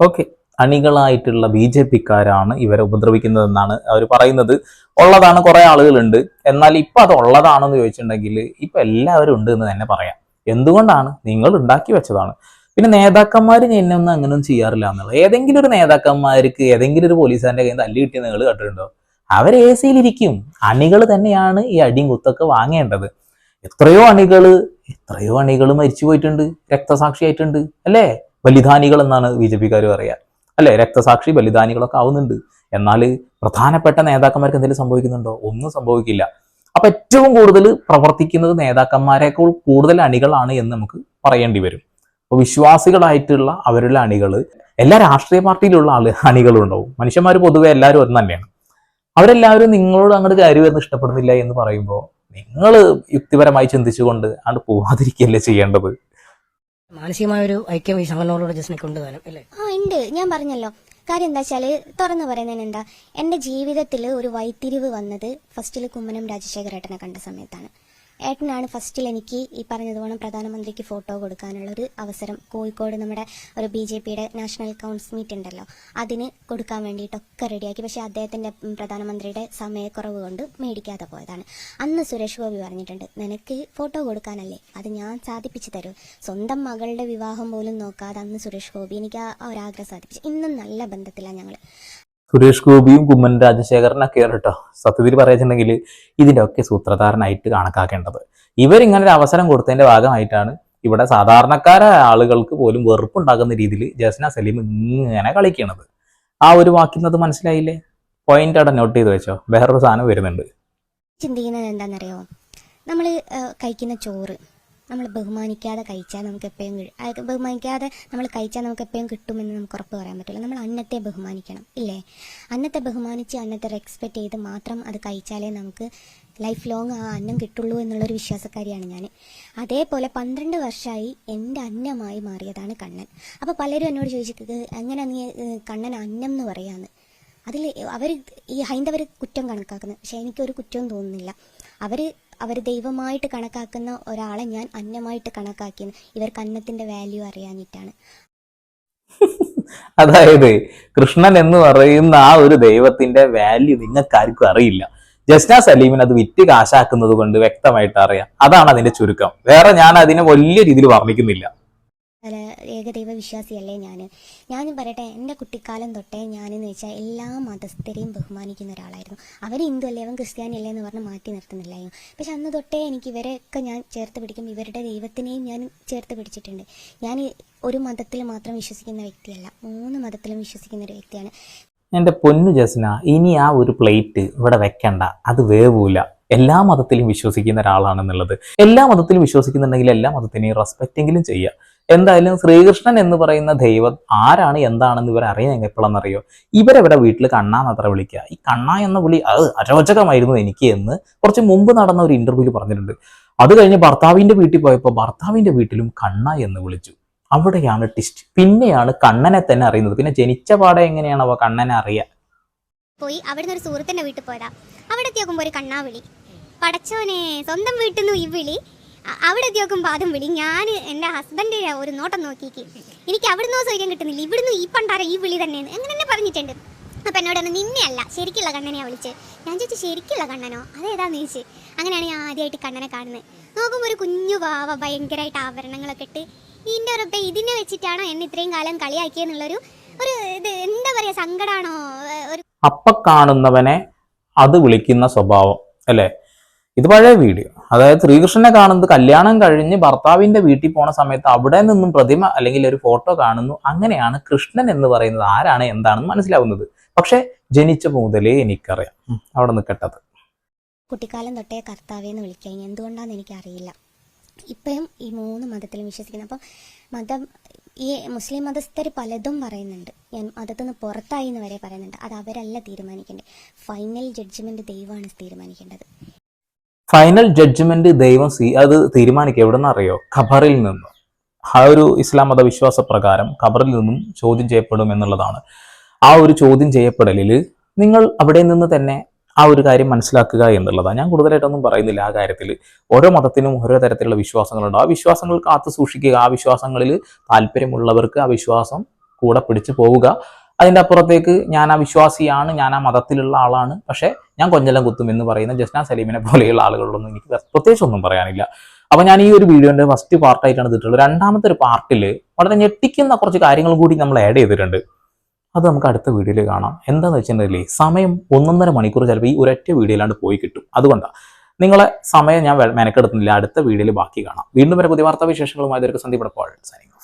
ഓക്കെ. അണികളായിട്ടുള്ള ബി ജെ പിക്കാരാണ് ഇവരെ ഉപദ്രവിക്കുന്നതെന്നാണ് അവർ പറയുന്നത്. ഉള്ളതാണ് കുറെ ആളുകളുണ്ട്. എന്നാൽ ഇപ്പൊ അത് ഉള്ളതാണെന്ന് ചോദിച്ചിട്ടുണ്ടെങ്കിൽ ഇപ്പൊ എല്ലാവരും ഉണ്ട് എന്ന് തന്നെ പറയാം. എന്തുകൊണ്ടാണ്? നിങ്ങൾ ഉണ്ടാക്കി വെച്ചതാണ്. പിന്നെ നേതാക്കന്മാർ എന്നെ ഒന്നും അങ്ങനെയൊന്നും ചെയ്യാറില്ല എന്നുള്ളത്. ഏതെങ്കിലും ഒരു നേതാക്കന്മാർക്ക് ഏതെങ്കിലും ഒരു പോലീസുകാരന്റെ കയ്യിൽ നിന്ന് തല്ലി കിട്ടിയ നിങ്ങൾ കേട്ടിട്ടുണ്ടോ? അവർ എ സിയിലിരിക്കും അണികൾ തന്നെയാണ് ഈ അടിയും കുത്തൊക്കെ വാങ്ങേണ്ടത്. എത്രയോ അണികൾ എത്രയോ അണികൾ മരിച്ചു പോയിട്ടുണ്ട്. രക്തസാക്ഷിയായിട്ടുണ്ട്. അല്ലേ? ബലിദാനികൾ എന്നാണ് ബി ജെ പിക്കാർ പറയുക അല്ലെ? രക്തസാക്ഷി ബലിദാനികളൊക്കെ ആവുന്നുണ്ട്. എന്നാൽ പ്രധാനപ്പെട്ട നേതാക്കന്മാർക്ക് എന്തെങ്കിലും സംഭവിക്കുന്നുണ്ടോ? ഒന്നും സംഭവിക്കില്ല. അപ്പൊ ഏറ്റവും കൂടുതൽ പ്രവർത്തിക്കുന്നത് നേതാക്കന്മാരെക്കാൾ കൂടുതൽ അണികളാണ് എന്ന് നമുക്ക് പറയേണ്ടി വരും. അപ്പോൾ വിശ്വാസികളായിട്ടുള്ള അവരുടെ അണികൾ എല്ലാ രാഷ്ട്രീയ പാർട്ടിയിലുള്ള ആൾ അണികളുണ്ടാവും. മനുഷ്യന്മാർ പൊതുവെ എല്ലാവരും ഒന്ന് തന്നെയാണ് അവരെല്ലാവരും നിങ്ങളോട് അങ്ങോട്ട് കാര്യം വരുന്ന ഇഷ്ടപ്പെടുന്നില്ല എന്ന് പറയുമ്പോൾ നിങ്ങൾ യുക്തിപരമായി ചിന്തിച്ചുകൊണ്ട് അങ്ങോട്ട് പോവാതിരിക്കല്ലേ ചെയ്യേണ്ടത്? മാനസികമായ ഒരു ഐക്യം ഈ സംഘടനകളോട് ജസ്റ്റിനെ കൊണ്ടുവരാനും അല്ലേ? ആ ഉണ്ട്. ഞാൻ പറഞ്ഞല്ലോ. കാര്യം എന്താ വെച്ചാൽ തുറന്നു പറയുന്നതിന് എന്താ? എന്റെ ജീവിതത്തിൽ ഒരു വൈത്തിരിവ് വന്നത് ഫസ്റ്റിൽ കുമ്മനം രാജശേഖര ഏട്ടനെ കണ്ട സമയത്താണ്. ഏട്ടനാണ് ഫസ്റ്റിൽ എനിക്ക് ഈ പറഞ്ഞതുപോലെ പ്രധാനമന്ത്രിക്ക് ഫോട്ടോ കൊടുക്കാനുള്ള ഒരു അവസരം. കോഴിക്കോട് നമ്മുടെ ഒരു ബി ജെ പിയുടെ നാഷണൽ കൗൺസിൽ മീറ്റ് ഉണ്ടല്ലോ അതിന് കൊടുക്കാൻ വേണ്ടിയിട്ടൊക്കെ റെഡിയാക്കി. പക്ഷേ അദ്ദേഹത്തിന്റെ ഉം, പ്രധാനമന്ത്രിയുടെ സമയക്കുറവ് കൊണ്ട് മേടിക്കാതെ പോയതാണ്. അന്ന് സുരേഷ് ഗോപി പറഞ്ഞിട്ടുണ്ട് നിനക്ക് ഫോട്ടോ കൊടുക്കാനല്ലേ അത് ഞാൻ സാധിപ്പിച്ചു തരും. സ്വന്തം മകളുടെ വിവാഹം പോലും നോക്കാതെ അന്ന് സുരേഷ് ഗോപി എനിക്ക് ആ ഒരാഗ്രഹം സാധിപ്പിച്ചു. ഇന്നും നല്ല ബന്ധത്തിലാണ് ഞങ്ങൾ സുരേഷ് ഗോപിയും കുമ്മൻ രാജശേഖരനൊക്കെ കേട്ടോ. സത്യത്തിൽ പറയുന്നുണ്ടെങ്കിൽ ഇതിന്റെ ഒക്കെ സൂത്രധാരനായിട്ട് കണക്കാക്കേണ്ടത്. ഇവരിങ്ങനെ ഒരു അവസരം കൊടുത്തതിന്റെ ഭാഗമായിട്ടാണ് ഇവിടെ സാധാരണക്കാരായ ആളുകൾക്ക് പോലും വെറുപ്പുണ്ടാകുന്ന രീതിയിൽ ജസ്ന സലീം ഇങ്ങനെ കളിക്കണത്. ആ ഒരു വാക്കിന്നത് മനസ്സിലായില്ലേ? പോയിന്റ് അവിടെ നോട്ട് ചെയ്ത് വെച്ചോ. വേറൊരു സാധനം വരുന്നുണ്ട്. ചിന്തിക്കുന്നത് എന്താണെന്നറിയോ? നമ്മൾ കഴിക്കുന്ന ചോറ്. നമ്മൾ ബഹുമാനിക്കാതെ കഴിച്ചാൽ നമുക്ക് എപ്പോഴും ബഹുമാനിക്കാതെ നമ്മൾ കഴിച്ചാൽ നമുക്ക് എപ്പോഴും കിട്ടുമെന്ന് നമുക്ക് ഉറപ്പ് പറയാൻ പറ്റില്ല. നമ്മൾ അന്നത്തെ ബഹുമാനിക്കണം ഇല്ലേ? അന്നത്തെ ബഹുമാനിച്ച് അന്നത്തെ റെസ്പെക്റ്റ് ചെയ്ത് മാത്രം അത് കഴിച്ചാലേ നമുക്ക് ലൈഫ് ലോങ് ആ അന്നം കിട്ടുള്ളൂ എന്നുള്ളൊരു വിശ്വാസക്കാരിയാണ് ഞാൻ അതേപോലെ പന്ത്രണ്ട് വർഷമായി എന്റെ അന്നമായി മാറിയതാണ് കണ്ണൻ. അപ്പോൾ പലരും എന്നോട് ചോദിച്ചിട്ട് അങ്ങനെ നീ കണ്ണൻ അന്നം എന്ന് പറയാന്ന്? അതിൽ അവർ ഈ ഹൈന്ദവർ കുറ്റം കണക്കാക്കുന്നത് പക്ഷെ എനിക്കൊരു കുറ്റവും തോന്നുന്നില്ല. അവർ അവർ ദൈവമായിട്ട് കണക്കാക്കുന്ന ഒരാളെ ഞാൻ അന്നമായിട്ട് കണക്കാക്കിയെന്ന്. ഇവർക്ക് അന്നത്തിന്റെ വാല്യൂ അറിയാനിട്ടാണ് അതായത് കൃഷ്ണൻ എന്ന് പറയുന്ന ആ ഒരു ദൈവത്തിന്റെ വാല്യൂ നിങ്ങൾക്ക് ആർക്കും അറിയില്ല ജസ്ന സലീമിന് അത് വിറ്റ് കാശാക്കുന്നത് കൊണ്ട് വ്യക്തമായിട്ട് അറിയാം. അതാണ് അതിന്റെ ചുരുക്കം. വേറെ ഞാൻ അതിനെ വലിയ രീതിയിൽ വർണിക്കുന്നില്ല. അല്ല ഏകദൈവ വിശ്വാസിയല്ലേ ഞാൻ ഞാൻ പറയട്ടെ എന്റെ കുട്ടിക്കാലം തൊട്ടേ ഞാനെന്ന് വെച്ചാൽ എല്ലാ മതസ്ഥരെയും ബഹുമാനിക്കുന്ന ഒരാളായിരുന്നു. അവർ ഹിന്ദു അല്ലേ അവൻ ക്രിസ്ത്യാനി അല്ലേ എന്ന് പറഞ്ഞ് മാറ്റി നിർത്തുന്നില്ലായിരുന്നു. പക്ഷെ അന്ന് തൊട്ടേ എനിക്ക് ഇവരെയൊക്കെ ഞാൻ ചേർത്ത് പിടിക്കും. ഇവരുടെ ദൈവത്തിനെയും ഞാൻ ചേർത്ത് പിടിച്ചിട്ടുണ്ട്. ഞാൻ ഒരു മതത്തിൽ മാത്രം വിശ്വസിക്കുന്ന വ്യക്തിയല്ല മൂന്ന് മതത്തിലും വിശ്വസിക്കുന്ന ഒരു വ്യക്തിയാണ്. എന്റെ പൊന്നു ജസ്ന ഇനി ആ ഒരു പ്ലേറ്റ് ഇവിടെ വെക്കണ്ട. അത് വേവൂല. എല്ലാ മതത്തിലും വിശ്വസിക്കുന്ന ഒരാളാണെന്നുള്ളത്. എല്ലാ മതത്തിലും വിശ്വസിക്കുന്നുണ്ടെങ്കിൽ എല്ലാ മതത്തിനെയും റെസ്പെക്റ്റെങ്കിലും ചെയ്യുക. എന്തായാലും ശ്രീകൃഷ്ണൻ എന്ന് പറയുന്ന ദൈവം ആരാണ് എന്താണെന്ന് ഇവർ അറിയാൻ എപ്പോഴെന്നറിയോ ഇവരവരുടെ വീട്ടിൽ കണ്ണാന്ന് അത്ര വിളിക്കുക? ഈ കണ്ണ എന്ന വിളി അത് അരോചകമായിരുന്നു എനിക്ക് എന്ന് കുറച്ച് മുമ്പ് നടന്ന ഒരു ഇന്റർവ്യൂവിൽ പറഞ്ഞിട്ടുണ്ട്. അത് കഴിഞ്ഞ് ഭർത്താവിന്റെ വീട്ടിൽ പോയപ്പോൾ ഭർത്താവിന്റെ വീട്ടിലും കണ്ണ എന്ന് വിളിച്ചു. അവിടെയാണ് ടിസ്റ്റ് പിന്നെയാണ് കണ്ണനെ തന്നെ അറിയുന്നത്. പിന്നെ ജനിച്ച പാടെ എങ്ങനെയാണ് അവ കണ്ണനെ അറിയുക പോയി അവിടുന്ന് ഒരു സുഹൃത്തിന്റെ വീട്ടിൽ പോയതാ. അവിടെ ഒരു കണ്ണാവിളി പടച്ചോനെ സ്വന്തം വീട്ടിൽ നിന്ന് ഈ വിളി. അവിടെ എത്തിയോക്കുമ്പോ അതും വിളി. ഞാൻ എന്റെ ഹസ്ബൻഡ് ഒരു നോട്ടം നോക്കിക്ക് എനിക്ക് അവിടുന്ന് സൗകര്യം കിട്ടുന്നില്ല. ഇവിടുന്ന് ഈ പണ്ടാര ഈ വിളി തന്നെയാണ്. അങ്ങനെ തന്നെ പറഞ്ഞിട്ടുണ്ട്. അപ്പം എന്നോട് പറഞ്ഞു നിന്നെയല്ല ശരിക്കുള്ള കണ്ണനെയാ വിളിച്ച്. ഞാൻ ചോദിച്ചു ശരിക്കുള്ള കണ്ണനോ? അതേതാന്ന് ചോദിച്ചു അങ്ങനെയാണ് ഞാൻ ആദ്യമായിട്ട് കണ്ണനെ കാണുന്നത്. നോക്കുമ്പോൾ ഒരു കുഞ്ഞു വാവ ഭയങ്കരമായിട്ട് ആഭരണങ്ങളൊക്കെ ഇട്ട് ഇതിന്റെ ഉറപ്പെ ഇതിനെ വെച്ചിട്ടാണോ എന്നെ ഇത്രയും കാലം കളിയാക്കിയെന്നുള്ളൊരു ഒരു ഇത് എന്താ പറയുക സങ്കടമാണോ ഒരു അപ്പ കാണുന്നവനെ അത് വിളിക്കുന്ന സ്വഭാവം അല്ലേ? ഇത് പഴയ വീഡിയോ. അതായത് ശ്രീകൃഷ്ണനെ കാണുന്നത് കല്യാണം കഴിഞ്ഞ് ഭർത്താവിന്റെ വീട്ടിൽ പോണ സമയത്ത് അവിടെ നിന്നും പ്രതിമ അല്ലെങ്കിൽ ഒരു ഫോട്ടോ കാണുന്നു. അങ്ങനെയാണ് കൃഷ്ണൻ എന്ന് പറയുന്നത്. ആരാണ് എന്താണെന്ന് മനസ്സിലാവുന്നത്. പക്ഷെ ജനിച്ച മുതലേ എനിക്കറിയാം. അവിടെ നിൽക്കട്ടത് കുട്ടിക്കാലം തൊട്ടേ കർത്താവേന്ന് എന്ന് ഇനി എന്തുകൊണ്ടാണെന്ന് എനിക്കറിയില്ല. ഇപ്പോഴും ഈ മൂന്ന് മതത്തിലും വിശ്വസിക്കുന്നു. അപ്പം മതം ഈ മുസ്ലിം മതസ്ഥർ പലതും പറയുന്നുണ്ട്. ഞാൻ മതത്തിൽ നിന്ന് പുറത്തായി എന്ന് വരെ പറയുന്നുണ്ട്. അത് അവരല്ല തീരുമാനിക്കേണ്ടത്. ഫൈനൽ ജഡ്ജ്മെന്റ് ദൈവമാണ് തീരുമാനിക്കേണ്ടത്. ഫൈനൽ ജഡ്ജ്മെന്റ് ദൈവം സി അത് തീരുമാനിക്കുക എവിടെ നിന്നറിയോ ഖബറിൽ നിന്ന്. ആ ഒരു ഇസ്ലാം മത വിശ്വാസ പ്രകാരം ഖബറിൽ നിന്നും ചോദ്യം ചെയ്യപ്പെടും എന്നുള്ളതാണ്. ആ ഒരു ചോദ്യം ചെയ്യപ്പെടലിൽ നിങ്ങൾ അവിടെ നിന്ന് തന്നെ ആ ഒരു കാര്യം മനസ്സിലാക്കുക എന്നുള്ളതാണ്. ഞാൻ കൂടുതലായിട്ടൊന്നും പറയുന്നില്ല ആ കാര്യത്തിൽ. ഓരോ മതത്തിനും ഓരോ തരത്തിലുള്ള വിശ്വാസങ്ങളുണ്ട്. ആ വിശ്വാസങ്ങൾ കാത്തു സൂക്ഷിക്കുക. ആ വിശ്വാസങ്ങളിൽ താല്പര്യമുള്ളവർക്ക് ആ വിശ്വാസം കൂടെ പിടിച്ചു പോവുക. അതിന്റെ അപ്പുറത്തേക്ക് ഞാൻ ആ വിശ്വാസിയാണ് ഞാൻ ആ മതത്തിലുള്ള ആളാണ്. പക്ഷേ ഞാൻ കൊഞ്ചലം കുത്തും എന്ന് പറയുന്ന ജസ്ന സലീമിനെ പോലെയുള്ള ആളുകളൊന്നും എനിക്ക് പ്രത്യേകിച്ച് ഒന്നും പറയാനില്ല. അപ്പൊ ഞാൻ ഈ ഒരു വീഡിയോന്റെ ഫസ്റ്റ് പാർട്ടായിട്ടാണ് ഇതിട്ടുള്ളത്. രണ്ടാമത്തെ ഒരു പാർട്ടിൽ വളരെ ഞെട്ടിക്കുന്ന കുറച്ച് കാര്യങ്ങളും കൂടി നമ്മൾ ആഡ് ചെയ്തിട്ടുണ്ട്. അത് നമുക്ക് അടുത്ത വീഡിയോയിൽ കാണാം. എന്താണെന്ന് വെച്ചിട്ടുണ്ടെങ്കിൽ സമയം ഒന്നൊന്നര മണിക്കൂർ ചിലപ്പോൾ ഈ ഒരൊറ്റ വീഡിയോയിലാണ്ട് പോയി കിട്ടും. അതുകൊണ്ടാണ് നിങ്ങളെ സമയം ഞാൻ മെനക്കെടുത്തുന്നില്ല അടുത്ത വീഡിയോയിൽ ബാക്കി കാണാം. വീണ്ടും വരെ പുതിയ വാർത്താ വിശേഷങ്ങളുമായി സൈനിങ് ഓഫ്